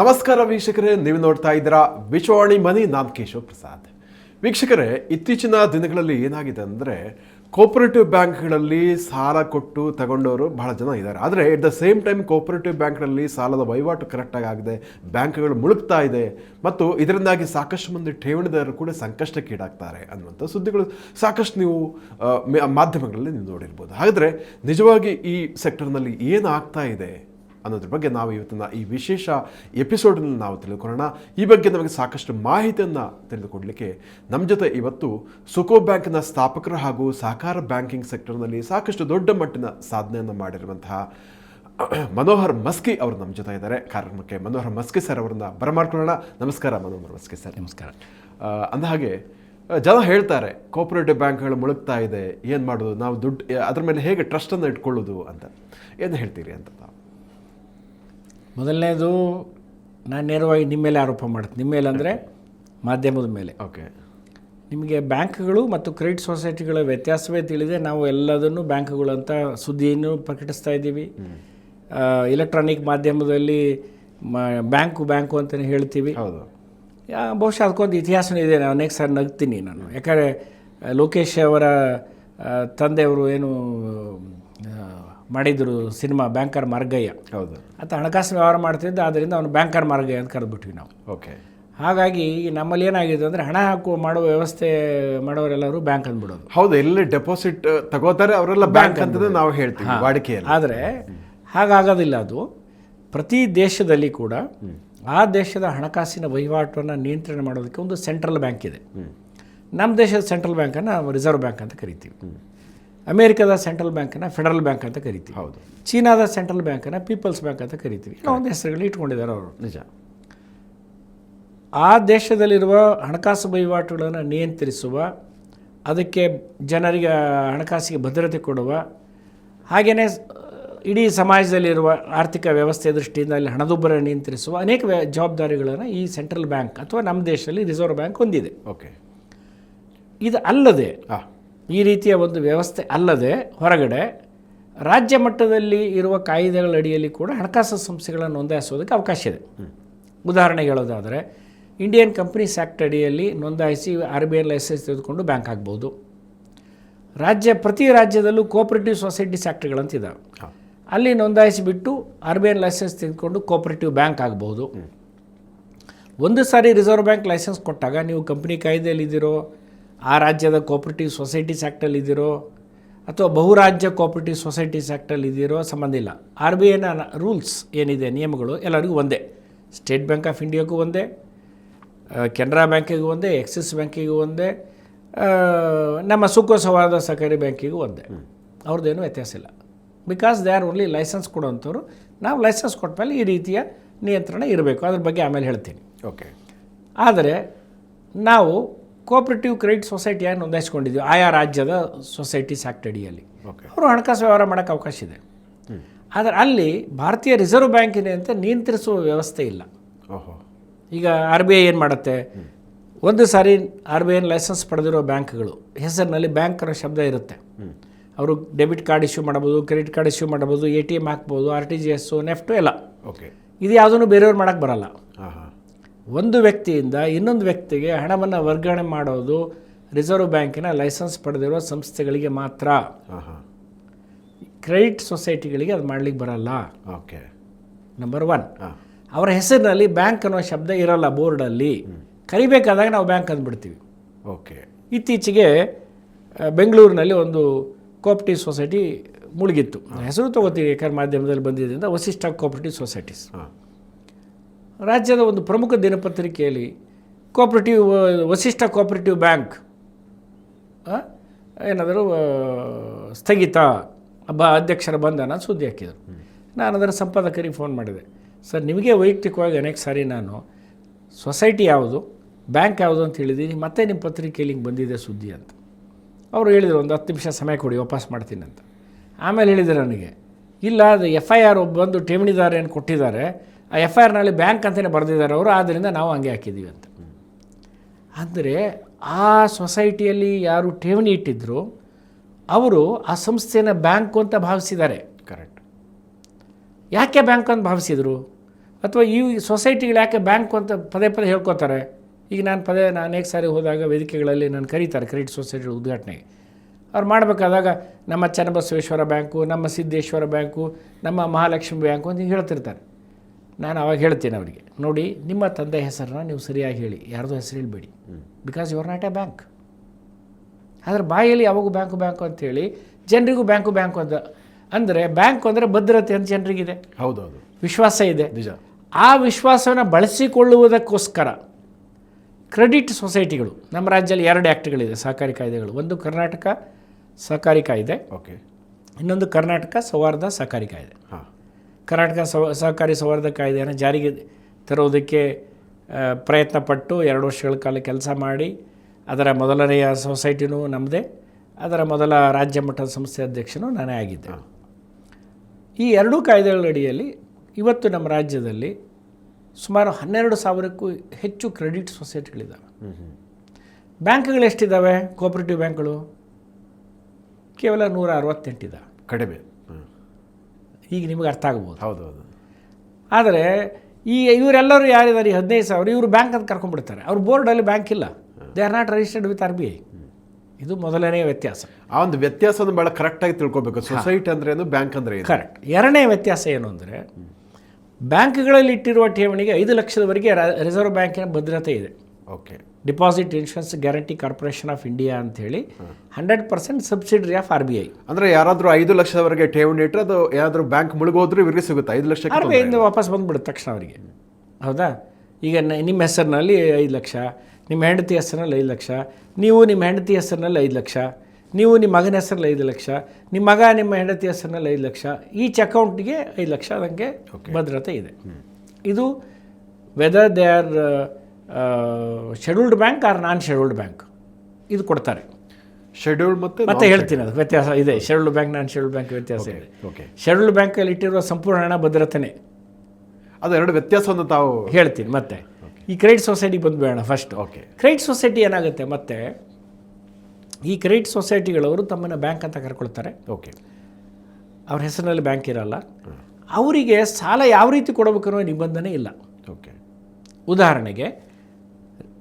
ನಮಸ್ಕಾರ ವೀಕ್ಷಕರೇ, ನೀವು ನೋಡ್ತಾ ಇದ್ದೀರಾ ವಿಶ್ವವಾಣಿ ಮನಿ, ನಾನು ಕೇಶವ್ ಪ್ರಸಾದ್. ವೀಕ್ಷಕರೇ, ಇತ್ತೀಚಿನ ದಿನಗಳಲ್ಲಿ ಏನಾಗಿದೆ ಅಂದರೆ ಕೋಪರೇಟಿವ್ ಬ್ಯಾಂಕ್ಗಳಲ್ಲಿ ಸಾಲ ಕೊಟ್ಟು ತಗೊಂಡವರು ಬಹಳ ಜನ ಇದ್ದಾರೆ. ಆದರೆ at the same time cooperative ಬ್ಯಾಂಕ್ಗಳಲ್ಲಿ ಸಾಲದ ವಹಿವಾಟು ಕರೆಕ್ಟಾಗಿ ಆಗಿದೆ, ಬ್ಯಾಂಕ್ಗಳು ಮುಳುಗ್ತಾ ಇದೆ, ಮತ್ತು ಇದರಿಂದಾಗಿ ಸಾಕಷ್ಟು ಮಂದಿ ಠೇವಣಿದಾರರು ಕೂಡ ಸಂಕಷ್ಟಕ್ಕೀಡಾಗ್ತಾರೆ ಅನ್ನುವಂಥ ಸುದ್ದಿಗಳು ಸಾಕಷ್ಟು ನೀವು ಮಾಧ್ಯಮಗಳಲ್ಲಿ ನೀವು ನೋಡಿರ್ಬೋದು. ಹಾಗಾದರೆ, ನಿಜವಾಗಿ ಈ ಸೆಕ್ಟರ್ನಲ್ಲಿ ಏನು ಆಗ್ತಾ ಇದೆ? ಅನ್ನೋದ್ರ ಬಗ್ಗೆ ನಾವು ಇವತ್ತಿನ ಈ ವಿಶೇಷ ಎಪಿಸೋಡ್ನಲ್ಲಿ ನಾವು ತಿಳ್ಕೊಳ್ಳೋಣ. ಈ ಬಗ್ಗೆ ನಮಗೆ ಸಾಕಷ್ಟು ಮಾಹಿತಿಯನ್ನು ತಿಳಿದುಕೊಡಲಿಕ್ಕೆ ನಮ್ಮ ಜೊತೆ ಇವತ್ತು ಸುಕೋ ಬ್ಯಾಂಕ್ನ ಸ್ಥಾಪಕರು ಹಾಗೂ ಸಹಕಾರ ಬ್ಯಾಂಕಿಂಗ್ ಸೆಕ್ಟರ್ನಲ್ಲಿ ಸಾಕಷ್ಟು ದೊಡ್ಡ ಮಟ್ಟಿನ ಸಾಧನೆಯನ್ನು ಮಾಡಿರುವಂತಹ ಮನೋಹರ್ ಮಸ್ಕಿ ಅವರು ನಮ್ಮ ಜೊತೆ ಇದ್ದಾರೆ. ಕಾರ್ಯಕ್ರಮಕ್ಕೆ ಮನೋಹರ್ ಮಸ್ಕಿ ಸರ್ ಅವರನ್ನ ಬರಮಾಡ್ಕೊಳ್ಳೋಣ. ನಮಸ್ಕಾರ ಮನೋಹರ್ ಮಸ್ಕಿ ಸರ್. ನಮಸ್ಕಾರ. ಅಂದ ಅಂದಹಾಗೆ ಜನ ಹೇಳ್ತಾರೆ ಕೋಪರೇಟಿವ್ ಬ್ಯಾಂಕ್ಗಳು ಮುಳುಗ್ತಾ ಇದೆ ಏನು ಮಾಡೋದು? ನಾವು ದುಡ್ಡು ಅದ್ರ ಮೇಲೆ ಹೇಗೆ ಟ್ರಸ್ಟನ್ನು ಇಟ್ಕೊಳ್ಳೋದು? ಅಂತ. ಏನು ಹೇಳ್ತೀರಿ ಅಂತ ಮೊದಲನೇದು ನಾನು ನೇರವಾಗಿ ನಿಮ್ಮ ಮೇಲೆ ಆರೋಪ ಮಾಡ್ತೀನಿ ನಿಮ್ಮ ಮೇಲೆ ಅಂದರೆ ಮಾಧ್ಯಮದ ಮೇಲೆ. ಓಕೆ. ನಿಮಗೆ ಬ್ಯಾಂಕ್ಗಳು ಮತ್ತು ಕ್ರೆಡಿಟ್ ಸೊಸೈಟಿಗಳ ವ್ಯತ್ಯಾಸವೇ ತಿಳಿದೆ. ನಾವು ಎಲ್ಲದನ್ನು ಬ್ಯಾಂಕ್ಗಳು ಅಂತ ಸುದ್ದಿಯನ್ನು ಪ್ರಕಟಿಸ್ತಾ ಇದ್ದೀವಿ. ಎಲೆಕ್ಟ್ರಾನಿಕ್ ಮಾಧ್ಯಮದಲ್ಲಿ ಮ ಬ್ಯಾಂಕು ಬ್ಯಾಂಕು ಅಂತಲೇ ಹೇಳ್ತೀವಿ. ಹೌದು. ಬಹುಶಃ ಅದಕ್ಕೊಂದು ಇತಿಹಾಸನೂ ಇದೆ. ನಾನು ಅನೇಕ ಸಾರಿ ನಗ್ತೀನಿ ನಾನು. ಯಾಕಂದರೆ ಲೋಕೇಶ್ ಅವರ ತಂದೆಯವರು ಏನು ಮಾಡಿದರು ಸಿನಿಮಾ ಬ್ಯಾಂಕರ್ ಮಾರ್ಗಯ್ಯ. ಹೌದು. ಆತ ಹಣಕಾಸಿನ ವ್ಯವಹಾರ ಮಾಡ್ತಿದ್ದ ಆದ್ದರಿಂದ ಅವನು ಬ್ಯಾಂಕರ್ ಮಾರ್ಗಯ್ಯ ಅಂತ ಕರೆದ್ಬಿಟ್ವಿ ನಾವು. ಓಕೆ. ಹಾಗಾಗಿ ನಮ್ಮಲ್ಲಿ ಏನಾಗಿದೆ ಅಂದರೆ ಹಣ ಹಾಕುವ ಮಾಡುವ ವ್ಯವಸ್ಥೆ ಮಾಡೋರೆಲ್ಲರೂ ಬ್ಯಾಂಕ್ ಅಂದ್ಬಿಡೋದು. ಹೌದು ಎಲ್ಲಿ ಡೆಪಾಸಿಟ್ ತಗೋತಾರೆ ಅವರೆಲ್ಲ ಬ್ಯಾಂಕ್ ಅಂತ ನಾವು ಹೇಳ್ತೀವಿ ವಾಡಿಕೆ ಆದರೆ ಹಾಗಾಗೋದಿಲ್ಲ ಅದು. ಪ್ರತಿ ದೇಶದಲ್ಲಿ ಕೂಡ ಆ ದೇಶದ ಹಣಕಾಸಿನ ವಹಿವಾಟನ್ನು ನಿಯಂತ್ರಣ ಮಾಡೋದಕ್ಕೆ ಒಂದು ಸೆಂಟ್ರಲ್ ಬ್ಯಾಂಕ್ ಇದೆ. ನಮ್ಮ ದೇಶದ ಸೆಂಟ್ರಲ್ ಬ್ಯಾಂಕನ್ನು ರಿಸರ್ವ್ ಬ್ಯಾಂಕ್ ಅಂತ ಕರಿತೀವಿ. ಅಮೇರಿಕದ ಸೆಂಟ್ರಲ್ ಬ್ಯಾಂಕನ್ನು ಫೆಡರಲ್ ಬ್ಯಾಂಕ್ ಅಂತ ಕರಿತೀವಿ. ಹೌದು. ಚೀನಾದ ಸೆಂಟ್ರಲ್ ಬ್ಯಾಂಕನ್ನು ಪೀಪಲ್ಸ್ ಬ್ಯಾಂಕ್ ಅಂತ ಕರಿತೀವಿ. ಒಂದು ಹೆಸರುಗಳು ಇಟ್ಕೊಂಡಿದ್ದಾರೆ ಅವರು. ನಿಜ. ಆ ದೇಶದಲ್ಲಿರುವ ಹಣಕಾಸು ವಹಿವಾಟುಗಳನ್ನು ನಿಯಂತ್ರಿಸುವ ಅದಕ್ಕೆ ಜನರಿಗೆ ಹಣಕಾಸಿಗೆ ಭದ್ರತೆ ಕೊಡುವ ಹಾಗೆಯೇ ಇಡೀ ಸಮಾಜದಲ್ಲಿರುವ ಆರ್ಥಿಕ ವ್ಯವಸ್ಥೆ ದೃಷ್ಟಿಯಿಂದ ಅಲ್ಲಿ ಹಣದುಬ್ಬರ ನಿಯಂತ್ರಿಸುವ ಅನೇಕ ಜವಾಬ್ದಾರಿಗಳನ್ನು ಈ ಸೆಂಟ್ರಲ್ ಬ್ಯಾಂಕ್ ಅಥವಾ ನಮ್ಮ ದೇಶದಲ್ಲಿ ರಿಸರ್ವ್ ಬ್ಯಾಂಕ್ ಹೊಂದಿದೆ. ಓಕೆ. ಇದು ಅಲ್ಲದೆ ಹಾಂ. ಈ ರೀತಿಯ ಒಂದು ವ್ಯವಸ್ಥೆ ಅಲ್ಲದೆ ಹೊರಗಡೆ ರಾಜ್ಯ ಮಟ್ಟದಲ್ಲಿ ಇರುವ ಕಾಯಿದೆಗಳ ಅಡಿಯಲ್ಲಿ ಕೂಡ ಹಣಕಾಸು ಸಂಸ್ಥೆಗಳನ್ನು ನೋಂದಾಯಿಸೋದಕ್ಕೆ ಅವಕಾಶ ಇದೆ. ಉದಾಹರಣೆಗೆ ಹೇಳೋದಾದರೆ ಇಂಡಿಯನ್ ಕಂಪ್ನೀಸ್ ಆ್ಯಕ್ಟ್ ಅಡಿಯಲ್ಲಿ ನೋಂದಾಯಿಸಿ ಆರ್ ಬಿ ಐ ಲೈಸೆನ್ಸ್ ತೆಗೆದುಕೊಂಡು ಬ್ಯಾಂಕ್ ಆಗ್ಬೋದು. ರಾಜ್ಯ ಪ್ರತಿ ರಾಜ್ಯದಲ್ಲೂ ಕೋಆಪರೇಟಿವ್ ಸೊಸೈಟೀಸ್ ಆ್ಯಕ್ಟ್ಗಳಂತಿದ್ದಾವೆ ಅಲ್ಲಿ ನೋಂದಾಯಿಸಿಬಿಟ್ಟು ಆರ್ ಬಿ ಐ ಲೈಸೆನ್ಸ್ ತೆಗೆದುಕೊಂಡು ಕೋಆಪರೇಟಿವ್ ಬ್ಯಾಂಕ್ ಆಗ್ಬೋದು. ಒಂದು ಸಾರಿ ರಿಸರ್ವ್ ಬ್ಯಾಂಕ್ ಲೈಸೆನ್ಸ್ ಕೊಟ್ಟಾಗ ನೀವು ಕಂಪ್ನಿ ಕಾಯ್ದೆಯಲ್ಲಿದ್ದೀರೋ ಆ ರಾಜ್ಯದ ಕೋಪರೇಟಿವ್ ಸೊಸೈಟೀಸ್ ಆ್ಯಕ್ಟಲ್ಲಿ ಇದ್ದೀರೋ ಅಥವಾ ಬಹುರಾಜ್ಯ ಕೋಪರೇಟಿವ್ ಸೊಸೈಟೀಸ್ ಆ್ಯಕ್ಟಲ್ಲಿ ಇದ್ದೀರೋ ಸಂಬಂಧ ಇಲ್ಲ. ಆರ್ ಬಿ ಐನ ರೂಲ್ಸ್ ಏನಿದೆ ನಿಯಮಗಳು ಎಲ್ಲರಿಗೂ ಒಂದೇ. ಸ್ಟೇಟ್ ಬ್ಯಾಂಕ್ ಆಫ್ ಇಂಡಿಯಾಗೂ ಒಂದೇ ಕೆನರಾ ಬ್ಯಾಂಕಿಗೂ ಒಂದೇ ಎಕ್ಸಿಸ್ ಬ್ಯಾಂಕಿಗೂ ಒಂದೇ ನಮ್ಮ ಸುಖ ಸೌಹಾರ್ದ ಸಹಕಾರಿ ಬ್ಯಾಂಕಿಗೂ ಒಂದೇ. ಅವ್ರದ್ದೇನು ವ್ಯತ್ಯಾಸ ಇಲ್ಲ. Because they are only licence ಕೊಡುವಂಥವ್ರು ನಾವು ಲೈಸೆನ್ಸ್ ಕೊಟ್ಟ ಈ ರೀತಿಯ ನಿಯಂತ್ರಣ ಇರಬೇಕು. ಅದ್ರ ಬಗ್ಗೆ ಆಮೇಲೆ ಹೇಳ್ತೀನಿ. ಓಕೆ ಆದರೆ ನಾವು ಕೋಆಪರೇಟಿವ್ ಕ್ರೆಡಿಟ್ ಸೊಸೈಟಿಯಾಗಿ ನೋಂದಾಯಿಸ್ಕೊಂಡಿದ್ವಿ? ಆಯಾ ರಾಜ್ಯದ ಸೊಸೈಟೀಸ್ ಆ್ಯಕ್ಟ್ ಅಡಿಯಲ್ಲಿ ಓಕೆ ಅವರು ಹಣಕಾಸು ವ್ಯವಹಾರ ಮಾಡೋಕ್ಕೆ ಅವಕಾಶ ಇದೆ. ಆದರೆ ಅಲ್ಲಿ ಭಾರತೀಯ ರಿಸರ್ವ್ ಬ್ಯಾಂಕಿದೆ ಅಂತ ನಿಯಂತ್ರಿಸುವ ವ್ಯವಸ್ಥೆ ಇಲ್ಲ. ಓಹೋ. ಈಗ ಆರ್ ಬಿ ಐ ಏನು ಮಾಡುತ್ತೆ? ಒಂದು ಸಾರಿ ಆರ್ ಬಿ ಐನ ಲೈಸೆನ್ಸ್ ಪಡೆದಿರೋ ಬ್ಯಾಂಕ್ಗಳು ಹೆಸರಿನಲ್ಲಿ ಬ್ಯಾಂಕ್ ಅನ್ನೋ ಶಬ್ದ ಇರುತ್ತೆ. ಅವರು ಡೆಬಿಟ್ ಕಾರ್ಡ್ ಇಶ್ಯೂ ಮಾಡ್ಬೋದು ಕ್ರೆಡಿಟ್ ಕಾರ್ಡ್ ಇಶ್ಯೂ ಮಾಡ್ಬೋದು ಎ ಟಿ ಎಂ ಹಾಕ್ಬೋದು R T G S NEFT ಎಲ್ಲ. ಓಕೆ ಇದು ಯಾವುದನ್ನು ಬೇರೆಯವ್ರು ಮಾಡೋಕ್ಕೆ ಬರಲ್ಲ. ಒಂದು ವ್ಯಕ್ತಿಯಿಂದ ಇನ್ನೊಂದು ವ್ಯಕ್ತಿಗೆ ಹಣವನ್ನು ವರ್ಗಾವಣೆ ಮಾಡೋದು ರಿಸರ್ವ್ ಬ್ಯಾಂಕಿನ ಲೈಸೆನ್ಸ್ ಪಡೆದಿರೋ ಸಂಸ್ಥೆಗಳಿಗೆ ಮಾತ್ರ. ಕ್ರೆಡಿಟ್ ಸೊಸೈಟಿಗಳಿಗೆ ಅದು ಮಾಡಲಿಕ್ಕೆ ಬರಲ್ಲ. ಓಕೆ. ನಂಬರ್ ಒನ್ ಅವರ ಹೆಸರಿನಲ್ಲಿ ಬ್ಯಾಂಕ್ ಅನ್ನೋ ಶಬ್ದ ಇರಲ್ಲ ಬೋರ್ಡಲ್ಲಿ. ಕರಿಬೇಕಾದಾಗ ನಾವು ಬ್ಯಾಂಕ್ ಅಂದ್ಬಿಡ್ತೀವಿ. ಓಕೆ. ಇತ್ತೀಚೆಗೆ ಬೆಂಗಳೂರಿನಲ್ಲಿ ಒಂದು ಕೋಪರೇಟಿವ್ ಸೊಸೈಟಿ ಮುಳುಗಿತ್ತು. ಹೆಸರು ತಗೋತೀವಿ ಯಾಕಂದ್ರೆ ಮಾಧ್ಯಮದಲ್ಲಿ ಬಂದಿದ್ದರಿಂದ ವಸಿಷ್ಠ ಕೋಆಪರೇಟಿವ್ ಸೊಸೈಟೀಸ್. ಹಾಂ. ರಾಜ್ಯದ ಒಂದು ಪ್ರಮುಖ ದಿನಪತ್ರಿಕೆಯಲ್ಲಿ ಕೋಆಪರೇಟಿವ್ ವಸಿಷ್ಠ ಕೋಆಪರೇಟಿವ್ ಬ್ಯಾಂಕ್ ಏನಾದರೂ ಸ್ಥಗಿತ ಬ ಅಧ್ಯಕ್ಷರ ಬಂಧನ ಸುದ್ದಿ ಹಾಕಿದರು. ನಾನು ಅದರ ಸಂಪಾದಕರಿಗೆ ಫೋನ್ ಮಾಡಿದೆ. ಸರ್ ನಿಮಗೆ ವೈಯಕ್ತಿಕವಾಗಿ ಅನೇಕ ಸಾರಿ ನಾನು ಸೊಸೈಟಿ ಯಾವುದು ಬ್ಯಾಂಕ್ ಯಾವುದು ಅಂತ ಹೇಳಿದ್ದೀನಿ ಮತ್ತೆ ನಿಮ್ಮ ಪತ್ರಿಕೆಯಲ್ಲಿ ಹಿಂಗೆ ಬಂದಿದೆ ಸುದ್ದಿ ಅಂತ. ಅವರು ಹೇಳಿದರು ಒಂದು ಹತ್ತು ನಿಮಿಷ ಸಮಯ ಕೊಡಿ ವಾಪಸ್ ಮಾಡ್ತೀನಿ ಅಂತ. ಆಮೇಲೆ ಹೇಳಿದರು ನನಗೆ ಇಲ್ಲ ಅದು ಎಫ್ ಐ ಆರ್ ಬಂದು ಠೇವಣಿದಾರೇನು ಕೊಟ್ಟಿದ್ದಾರೆ ಆ ಎಫ್ ಐ ಆರ್ನಲ್ಲಿ ಬ್ಯಾಂಕ್ ಅಂತಲೇ ಬರೆದಿದ್ದಾರೆ ಅವರು ಆದ್ದರಿಂದ ನಾವು ಹಂಗೆ ಹಾಕಿದ್ದೀವಿ ಅಂತ. ಅಂದರೆ ಆ ಸೊಸೈಟಿಯಲ್ಲಿ ಯಾರು ಠೇವಣಿ ಇಟ್ಟಿದ್ರು ಅವರು ಆ ಸಂಸ್ಥೆನ ಬ್ಯಾಂಕು ಅಂತ ಭಾವಿಸಿದ್ದಾರೆ. ಕರೆಕ್ಟ್ ಯಾಕೆ ಬ್ಯಾಂಕ್ ಅಂತ ಭಾವಿಸಿದರು? ಅಥವಾ ಈ ಸೊಸೈಟಿಗಳು ಯಾಕೆ ಬ್ಯಾಂಕ್ ಅಂತ ಪದೇ ಪದೇ ಹೇಳ್ಕೊತಾರೆ? ಈಗ ನಾನು ಪದೇ ನಾನು ಅನೇಕ ಸಾರಿ ಹೋದಾಗ ವೇದಿಕೆಗಳಲ್ಲಿ ನಾನು ಕರೀತಾರೆ ಕ್ರೆಡಿಟ್ ಸೊಸೈಟಿ ಉದ್ಘಾಟನೆಗೆ. ಅವ್ರು ಮಾಡಬೇಕಾದಾಗ ನಮ್ಮ ಚನ್ನಬಸವೇಶ್ವರ ಬ್ಯಾಂಕು ನಮ್ಮ ಸಿದ್ದೇಶ್ವರ ಬ್ಯಾಂಕು ನಮ್ಮ ಮಹಾಲಕ್ಷ್ಮಿ ಬ್ಯಾಂಕು ಅಂತ ಹಿಂಗೆ ಹೇಳ್ತಿರ್ತಾರೆ. ನಾನು ಅವಾಗ ಹೇಳ್ತೀನಿ ಅವರಿಗೆ ನೋಡಿ ನಿಮ್ಮ ತಂದೆ ಹೆಸರನ್ನ ನೀವು ಸರಿಯಾಗಿ ಹೇಳಿ ಯಾರ್ದೋ ಹೆಸರು ಹೇಳಬೇಡಿ. Because you are not a bank ಆದರೆ ಬಾಯಲ್ಲಿ ಯಾವಾಗೂ ಬ್ಯಾಂಕು ಬ್ಯಾಂಕು ಅಂತೇಳಿ ಜನರಿಗೂ ಬ್ಯಾಂಕು ಬ್ಯಾಂಕು ಅಂತ ಅಂದರೆ ಬ್ಯಾಂಕು ಅಂದರೆ ಭದ್ರತೆ ಅಂತ ಜನರಿಗಿದೆ. ಹೌದೌದು. ವಿಶ್ವಾಸ ಇದೆ. ನಿಜ. ಆ ವಿಶ್ವಾಸವನ್ನು ಬಳಸಿಕೊಳ್ಳುವುದಕ್ಕೋಸ್ಕರ ಕ್ರೆಡಿಟ್ ಸೊಸೈಟಿಗಳು ನಮ್ಮ ರಾಜ್ಯದಲ್ಲಿ ಎರಡು ಆ್ಯಕ್ಟ್ಗಳಿದೆ ಸಹಕಾರಿ ಕಾಯ್ದೆಗಳು. ಒಂದು ಕರ್ನಾಟಕ ಸಹಕಾರಿ ಕಾಯ್ದೆ ಓಕೆ. ಇನ್ನೊಂದು ಕರ್ನಾಟಕ ಸೌಹಾರ್ದ ಸಹಕಾರಿ ಕಾಯ್ದೆ. ಹಾಂ. ಕರ್ನಾಟಕ ಸಹ ಸಹಕಾರಿ ಸೌಹಾರ್ದ ಕಾಯ್ದೆಯನ್ನು ಜಾರಿಗೆ ತರೋದಕ್ಕೆ ಪ್ರಯತ್ನಪಟ್ಟು ಪ್ರಯತ್ನ ಪಟ್ಟು ಎರಡು ವರ್ಷಗಳ ಕಾಲ ಕೆಲಸ ಮಾಡಿ, ಅದರ ಮೊದಲನೆಯ ಸೊಸೈಟಿನೂ ನಮ್ಮದೇ ಅದರ ಮೊದಲ ರಾಜ್ಯ ಮಟ್ಟದ ಸಂಸ್ಥೆ ಅಧ್ಯಕ್ಷನೂ ನಾನೇ ಆಗಿದ್ದೆ. ಈ ಎರಡೂ ಕಾಯ್ದೆಗಳ ಅಡಿಯಲ್ಲಿ ಇವತ್ತು ನಮ್ಮ ರಾಜ್ಯದಲ್ಲಿ ಸುಮಾರು ಹನ್ನೆರಡು ಸಾವಿರಕ್ಕೂ ಹೆಚ್ಚು ಕ್ರೆಡಿಟ್ ಸೊಸೈಟಿಗಳಿದ್ದಾವೆ. ಬ್ಯಾಂಕ್ಗಳು ಎಷ್ಟಿದ್ದಾವೆ? ಕೋಆಪರೇಟಿವ್ ಬ್ಯಾಂಕ್ಗಳು? ಕೇವಲ ನೂರ ಅರವತ್ತೆಂಟಿದ್ದಾವೆ. ಕಡಿಮೆ. ಈಗ ನಿಮಗೆ ಅರ್ಥ ಆಗ್ಬೋದು. ಹೌದೌದು. ಆದರೆ ಈ ಇವರೆಲ್ಲರೂ ಯಾರಿದ್ದಾರೆ? ಈ ಹದಿನೈದು ಸಾವಿರ ಇವರು ಬ್ಯಾಂಕ್ ಅಂತ ಕರ್ಕೊಂಡ್ಬಿಡ್ತಾರೆ. ಅವ್ರ ಬೋರ್ಡಲ್ಲಿ ಬ್ಯಾಂಕ್ ಇಲ್ಲ. They are not registered with R B I ಇದು ಮೊದಲನೇ ವ್ಯತ್ಯಾಸ. ಆ ಒಂದು ವ್ಯತ್ಯಾಸವನ್ನು ಭಾಳ ಕರೆಕ್ಟಾಗಿ ತಿಳ್ಕೊಬೇಕು. ಸೊಸೈಟಿ ಅಂದ್ರೆ ಏನು ಬ್ಯಾಂಕ್ ಅಂದ್ರೆ ಏನು? ಕರೆಕ್ಟ್ ಎರಡನೇ ವ್ಯತ್ಯಾಸ ಏನು ಅಂದರೆ ಬ್ಯಾಂಕ್ಗಳಲ್ಲಿ ಇಟ್ಟಿರುವ ಠೇವಣಿಗೆ ಐದು ಲಕ್ಷದವರೆಗೆ ರಿಸರ್ವ್ ಬ್ಯಾಂಕಿನ ಭದ್ರತೆ ಇದೆ. Okay deposit insurance guarantee corporation of India ಅಂತ ಹೇಳಿ hundred percent subsidiary of R B I. ಅಂದ್ರೆ ಯಾರಾದರೂ ಐದು ಲಕ್ಷದವರೆಗೆ ಠೇವಣಿ ಇಟ್ಟರೆ ಅದು ಯಾರಾದರೂ ಬ್ಯಾಂಕ್ ಮುಳುಗೋದ್ರೂ ಇವರಿಗೆ ಸಿಗುತ್ತೆ. ಐದು ಲಕ್ಷ ಆರ್ ಬಿ ಐಯಿಂದ ವಾಪಸ್ ಬಂದ್ಬಿಡುತ್ತೆ ತಕ್ಷಣ ಅವರಿಗೆ. ಹೌದಾ? ಈಗ ನಿಮ್ಮ ಹೆಸರಿನಲ್ಲಿ ಐದು ಲಕ್ಷ ನಿಮ್ಮ ಹೆಂಡತಿ ಹೆಸರಿನಲ್ಲಿ ಐದು ಲಕ್ಷ ನೀವು ನಿಮ್ಮ ಹೆಂಡತಿ ಹೆಸರಿನಲ್ಲಿ ಐದು ಲಕ್ಷ ನೀವು ನಿಮ್ಮ ಮಗನ ಹೆಸರಲ್ಲಿ ಐದು ಲಕ್ಷ ನಿಮ್ಮ ಮಗ ನಿಮ್ಮ ಹೆಂಡತಿ ಹೆಸರಿನಲ್ಲಿ ಐದು ಲಕ್ಷ ಈಚ್ ಅಕೌಂಟ್ಗೆ ಐದು ಲಕ್ಷ ಅದಕ್ಕೆ ಭದ್ರತೆ ಇದೆ. ಇದು whether they are scheduled bank or non scheduled bank ಇದು ಕೊಡ್ತಾರೆ. ಶೆಡ್ಯೂಲ್ಡ್ ಮತ್ತೆ ಮತ್ತೆ ಹೇಳ್ತೀನಿ ಅದು ವ್ಯತ್ಯಾಸ ಇದೆ. Scheduled bank non scheduled bank ವ್ಯತ್ಯಾಸ ಇದೆ. ಓಕೆ ಶೆಡ್ಯೂಲ್ಡ್ ಬ್ಯಾಂಕಲ್ಲಿ ಇಟ್ಟಿರುವ ಸಂಪೂರ್ಣ ಹಣ ಭದ್ರತೆನೇ. ಅದು ಎರಡು ವ್ಯತ್ಯಾಸವನ್ನು ತಾವು ಹೇಳ್ತೀನಿ ಮತ್ತೆ. ಈ ಕ್ರೆಡಿಟ್ ಸೊಸೈಟಿಗೆ ಬಂದುಬೇಡ ಫಸ್ಟ್ ಓಕೆ ಕ್ರೆಡಿಟ್ ಸೊಸೈಟಿ ಏನಾಗುತ್ತೆ ಮತ್ತೆ? ಈ ಕ್ರೆಡಿಟ್ ಸೊಸೈಟಿಗಳವರು ತಮ್ಮನ್ನು ಬ್ಯಾಂಕ್ ಅಂತ ಕರ್ಕೊಳ್ತಾರೆ. ಓಕೆ ಅವ್ರ ಹೆಸರಿನಲ್ಲಿ ಬ್ಯಾಂಕ್ ಇರಲ್ಲ. ಅವರಿಗೆ ಸಾಲ ಯಾವ ರೀತಿ ಕೊಡಬೇಕು ಅನ್ನೋ ನಿಬಂಧನೆ ಇಲ್ಲ. ಓಕೆ ಉದಾಹರಣೆಗೆ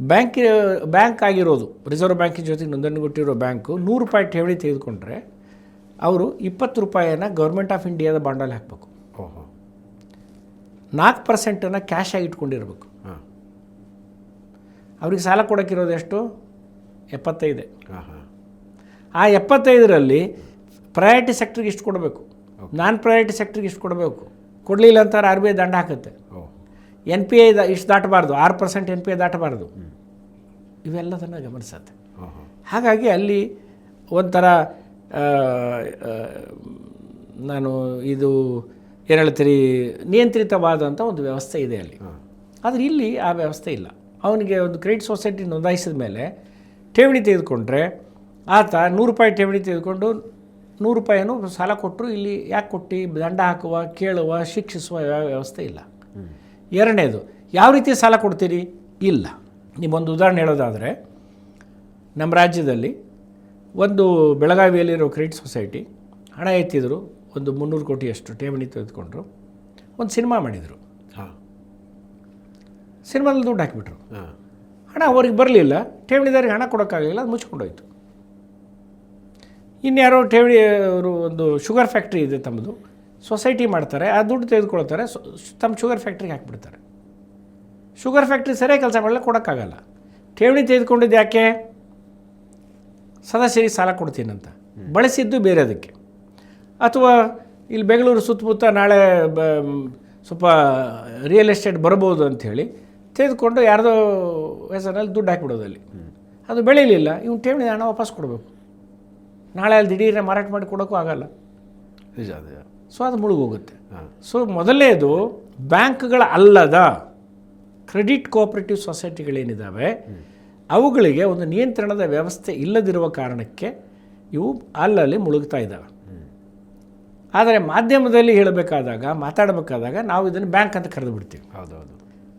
ಬ್ಯಾಂಕ್ ಬ್ಯಾಂಕ್ ಆಗಿರೋದು ರಿಸರ್ವ್ ಬ್ಯಾಂಕಿನ ಜೊತೆಗೆ ನೋಂದಣಿಗೊಟ್ಟಿರೋ ಬ್ಯಾಂಕು ನೂರು ರೂಪಾಯಿ ಠೇವಣಿ ತೆಗೆದುಕೊಂಡ್ರೆ ಅವರು ಇಪ್ಪತ್ತು ರೂಪಾಯಿಯನ್ನು ಗೌರ್ಮೆಂಟ್ ಆಫ್ ಇಂಡಿಯಾದ ಬಾಂಡಲ್ಲಿ ಹಾಕಬೇಕು. ಓಹೋ. ನಾಲ್ಕು ಪರ್ಸೆಂಟನ್ನು ಕ್ಯಾಶ್ ಆಗಿ ಇಟ್ಕೊಂಡಿರ್ಬೇಕು. ಹಾಂ. ಅವ್ರಿಗೆ ಸಾಲ ಕೊಡೋಕ್ಕಿರೋದು ಎಷ್ಟು? ಎಪ್ಪತ್ತೈದು. ಹಾಂ ಹಾಂ. ಆ ಎಪ್ಪತ್ತೈದರಲ್ಲಿ ಪ್ರಯಾರಿಟಿ ಸೆಕ್ಟ್ರಿಗೆ ಇಷ್ಟು ಕೊಡಬೇಕು. ನಾನ್ ಪ್ರಯಾರಿಟಿ ಸೆಕ್ಟ್ರಿಗೆ ಇಷ್ಟು ಕೊಡಬೇಕು. ಕೊಡಲಿಲ್ಲ ಅಂತಾರೆ ಆರ್ ಬಿ ಐ ದಂಡ ಹಾಕುತ್ತೆ. ಎನ್ ಪಿ ಐ ಇಷ್ಟು ದಾಟಬಾರ್ದು ಆರು ಪರ್ಸೆಂಟ್ ಎನ್ ಪಿ ಐ ದಾಟಬಾರ್ದು. ಇವೆಲ್ಲದನ್ನು ಗಮನಿಸುತ್ತೆ. ಹಾಗಾಗಿ ಅಲ್ಲಿ ಒಂಥರ ನಾನು ಇದು ಏನು ಹೇಳ್ತೀರಿ ನಿಯಂತ್ರಿತವಾದಂಥ ಒಂದು ವ್ಯವಸ್ಥೆ ಇದೆ ಅಲ್ಲಿ. ಆದರೆ ಇಲ್ಲಿ ಆ ವ್ಯವಸ್ಥೆ ಇಲ್ಲ. ಅವನಿಗೆ ಒಂದು ಕ್ರೆಡಿಟ್ ಸೊಸೈಟಿ ನೋಂದಾಯಿಸಿದ ಮೇಲೆ ಠೇವಣಿ ತೆಗೆದುಕೊಂಡ್ರೆ ಆತ ನೂರು ರೂಪಾಯಿ ಠೇವಣಿ ತೆಗೆದುಕೊಂಡು ನೂರು ರೂಪಾಯಿಯನ್ನು ಸಾಲ ಕೊಟ್ಟರು ಇಲ್ಲಿ ಯಾಕೆ ಕೊಟ್ಟು ದಂಡ ಹಾಕುವ ಕೇಳುವ ಶಿಕ್ಷಿಸುವ ಯಾವ ವ್ಯವಸ್ಥೆ ಇಲ್ಲ. ಎರಡನೇದು ಯಾವ ರೀತಿ ಸಾಲ ಕೊಡ್ತೀರಿ? ಇಲ್ಲ. ನಿಮ್ಮೊಂದು ಉದಾಹರಣೆ ಹೇಳೋದಾದರೆ ನಮ್ಮ ರಾಜ್ಯದಲ್ಲಿ ಒಂದು ಬೆಳಗಾವಿಯಲ್ಲಿರೋ ಕ್ರೆಡಿಟ್ ಸೊಸೈಟಿ ಹಣ ಎತ್ತಿದ್ರು ಒಂದು ಮುನ್ನೂರು ಕೋಟಿಯಷ್ಟು ಠೇವಣಿ ತೆಗೆದುಕೊಂಡ್ರು ಒಂದು ಸಿನಿಮಾ ಮಾಡಿದರು. ಹಾಂ. ಸಿನಿಮಾದಲ್ಲಿ ದುಡ್ಡು ಹಾಕಿಬಿಟ್ರು. ಹಾಂ. ಹಣ ಅವ್ರಿಗೆ ಬರಲಿಲ್ಲ ಠೇವಣಿದಾರಿಗೆ ಹಣ ಕೊಡೋಕ್ಕಾಗಲಿಲ್ಲ ಅದು ಮುಚ್ಕೊಂಡೋಯ್ತು. ಇನ್ಯಾರೋ ಠೇವಣಿ ಅವರು ಒಂದು ಶುಗರ್ ಫ್ಯಾಕ್ಟ್ರಿ ಇದೆ ತಮ್ಮದು ಸೊಸೈಟಿ ಮಾಡ್ತಾರೆ, ಆ ದುಡ್ಡು ತೆಗೆದುಕೊಳ್ತಾರೆ ತಮ್ಮ ಶುಗರ್ ಫ್ಯಾಕ್ಟ್ರಿಗೆ ಹಾಕಿಬಿಡ್ತಾರೆ. ಶುಗರ್ ಫ್ಯಾಕ್ಟ್ರಿ ಸರಿಯಾಗಿ ಕೆಲಸ ಮಾಡಲಿಲ್ಲ ಕೊಡೋಕ್ಕಾಗಲ್ಲ. ಠೇವಣಿ ತೆಗೆದುಕೊಂಡಿದ್ದು ಯಾಕೆ? ಸದಸ್ಯರಿಗೆ ಸಾಲ ಕೊಡ್ತೀನಂತ. ಬಳಸಿದ್ದು ಬೇರೆ ಅದಕ್ಕೆ ಅಥವಾ ಇಲ್ಲಿ ಬೆಂಗಳೂರು ಸುತ್ತಮುತ್ತ ನಾಳೆ ಬ ಸ್ವಲ್ಪ ರಿಯಲ್ ಎಸ್ಟೇಟ್ ಬರ್ಬೋದು ಅಂಥೇಳಿ ತೆಗೆದುಕೊಂಡು ಯಾರ್ದೋ ಹೆಸರಲ್ಲಿ ದುಡ್ಡು ಹಾಕಿಬಿಡೋದಲ್ಲಿ. ಅದು ಬೆಳೀಲಿಲ್ಲ, ಇವ್ನು ಠೇವಣಿ ಹಣ ವಾಪಸ್ ಕೊಡಬೇಕು. ನಾಳೆ ಅಲ್ಲಿ ದಿಢೀರನ್ನ ಮಾರಾಟ ಮಾಡಿ ಕೊಡೋಕ್ಕೂ ಆಗಲ್ಲ. ನಿಜ ನಿಜ ಸೊ ಅದು ಮುಳುಗೋಗುತ್ತೆ. ಸೊ ಮೊದಲನೇದು ಬ್ಯಾಂಕ್ಗಳ ಅಲ್ಲದ ಕ್ರೆಡಿಟ್ ಕೋಆಪರೇಟಿವ್ ಸೊಸೈಟಿಗಳೇನಿದ್ದಾವೆ ಅವುಗಳಿಗೆ ಒಂದು ನಿಯಂತ್ರಣದ ವ್ಯವಸ್ಥೆ ಇಲ್ಲದಿರುವ ಕಾರಣಕ್ಕೆ ಇವು ಅಲ್ಲಲ್ಲಿ ಮುಳುಗ್ತಾ ಇದ್ದಾವೆ ಆದರೆ ಮಾಧ್ಯಮದಲ್ಲಿ ಹೇಳಬೇಕಾದಾಗ ಮಾತಾಡಬೇಕಾದಾಗ ನಾವು ಇದನ್ನು ಬ್ಯಾಂಕ್ ಅಂತ ಕರೆದು ಬಿಡ್ತೀವಿ. ಹೌದೌದು.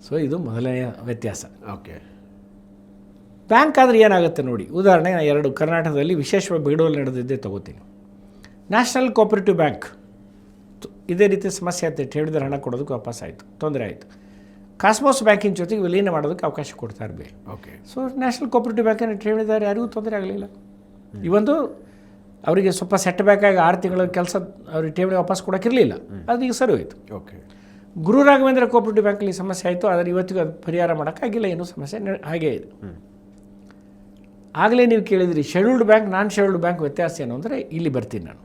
ಸೊ ಇದು ಮೊದಲನೆಯ ವ್ಯತ್ಯಾಸ. ಓಕೆ. ಬ್ಯಾಂಕ್ ಆದರೆ ಏನಾಗುತ್ತೆ ನೋಡಿ ಉದಾಹರಣೆ ಎರಡು ಕರ್ನಾಟಕದಲ್ಲಿ ವಿಶೇಷವಾಗಿ ಬೆಂಗಳೂರಲ್ಲಿ ನಡೆದಿದ್ದೇ ತಗೋತೀನಿ. National cooperative bank. ಇದೇ ರೀತಿ ಸಮಸ್ಯೆ ಆಯ್ತು ಠೇವಣಿದಾರ ಹಣ ಕೊಡೋದಕ್ಕೆ ವಾಪಸ್ ಆಯಿತು. ತೊಂದರೆ ಆಯಿತು. ಕಾಸ್ಮೋಸ್ ಬ್ಯಾಂಕಿನ ಜೊತೆಗೆ ವಿಲೀನ ಮಾಡೋದಕ್ಕೆ ಅವಕಾಶ ಕೊಡ್ತಾ ಇರಬೇಕು. ಓಕೆ. ಸೊ ನ್ಯಾಷನಲ್ ಕೋಪರೇಟಿವ್ ಬ್ಯಾಂಕಿನ ಠೇವಣಿದಾರ ಯಾರಿಗೂ ತೊಂದರೆ ಆಗಲಿಲ್ಲ. ಇವೊಂದು ಅವರಿಗೆ ಸ್ವಲ್ಪ ಸೆಟ್ ಬ್ಯಾಕ್ ಆಗಿ ಆರು ತಿಂಗಳ ಕೆಲಸ ಅವ್ರಿಗೆ ಠೇವಣಿ ವಾಪಸ್ ಕೊಡೋಕ್ಕಿರಲಿಲ್ಲ. ಅದು ಈಗ ಸರಿ ಹೋಯಿತು. ಓಕೆ. ಗುರು ರಾಘವೇಂದ್ರ ಕೋಪರೇಟಿವ್ ಬ್ಯಾಂಕಲ್ಲಿ ಸಮಸ್ಯೆ ಆಯಿತು ಆದರೆ ಇವತ್ತಿಗೂ ಅದು ಪರಿಹಾರ ಮಾಡೋಕ್ಕಾಗಿಲ್ಲ ಏನೂ ಸಮಸ್ಯೆ ಹಾಗೇ ಇದೆ. ಆಗಲೇ ನೀವು ಕೇಳಿದ್ರಿ scheduled bank non scheduled bank ವ್ಯತ್ಯಾಸ ಏನು? ಅಂದರೆ ಇಲ್ಲಿ ಬರ್ತೀನಿ ನಾನು.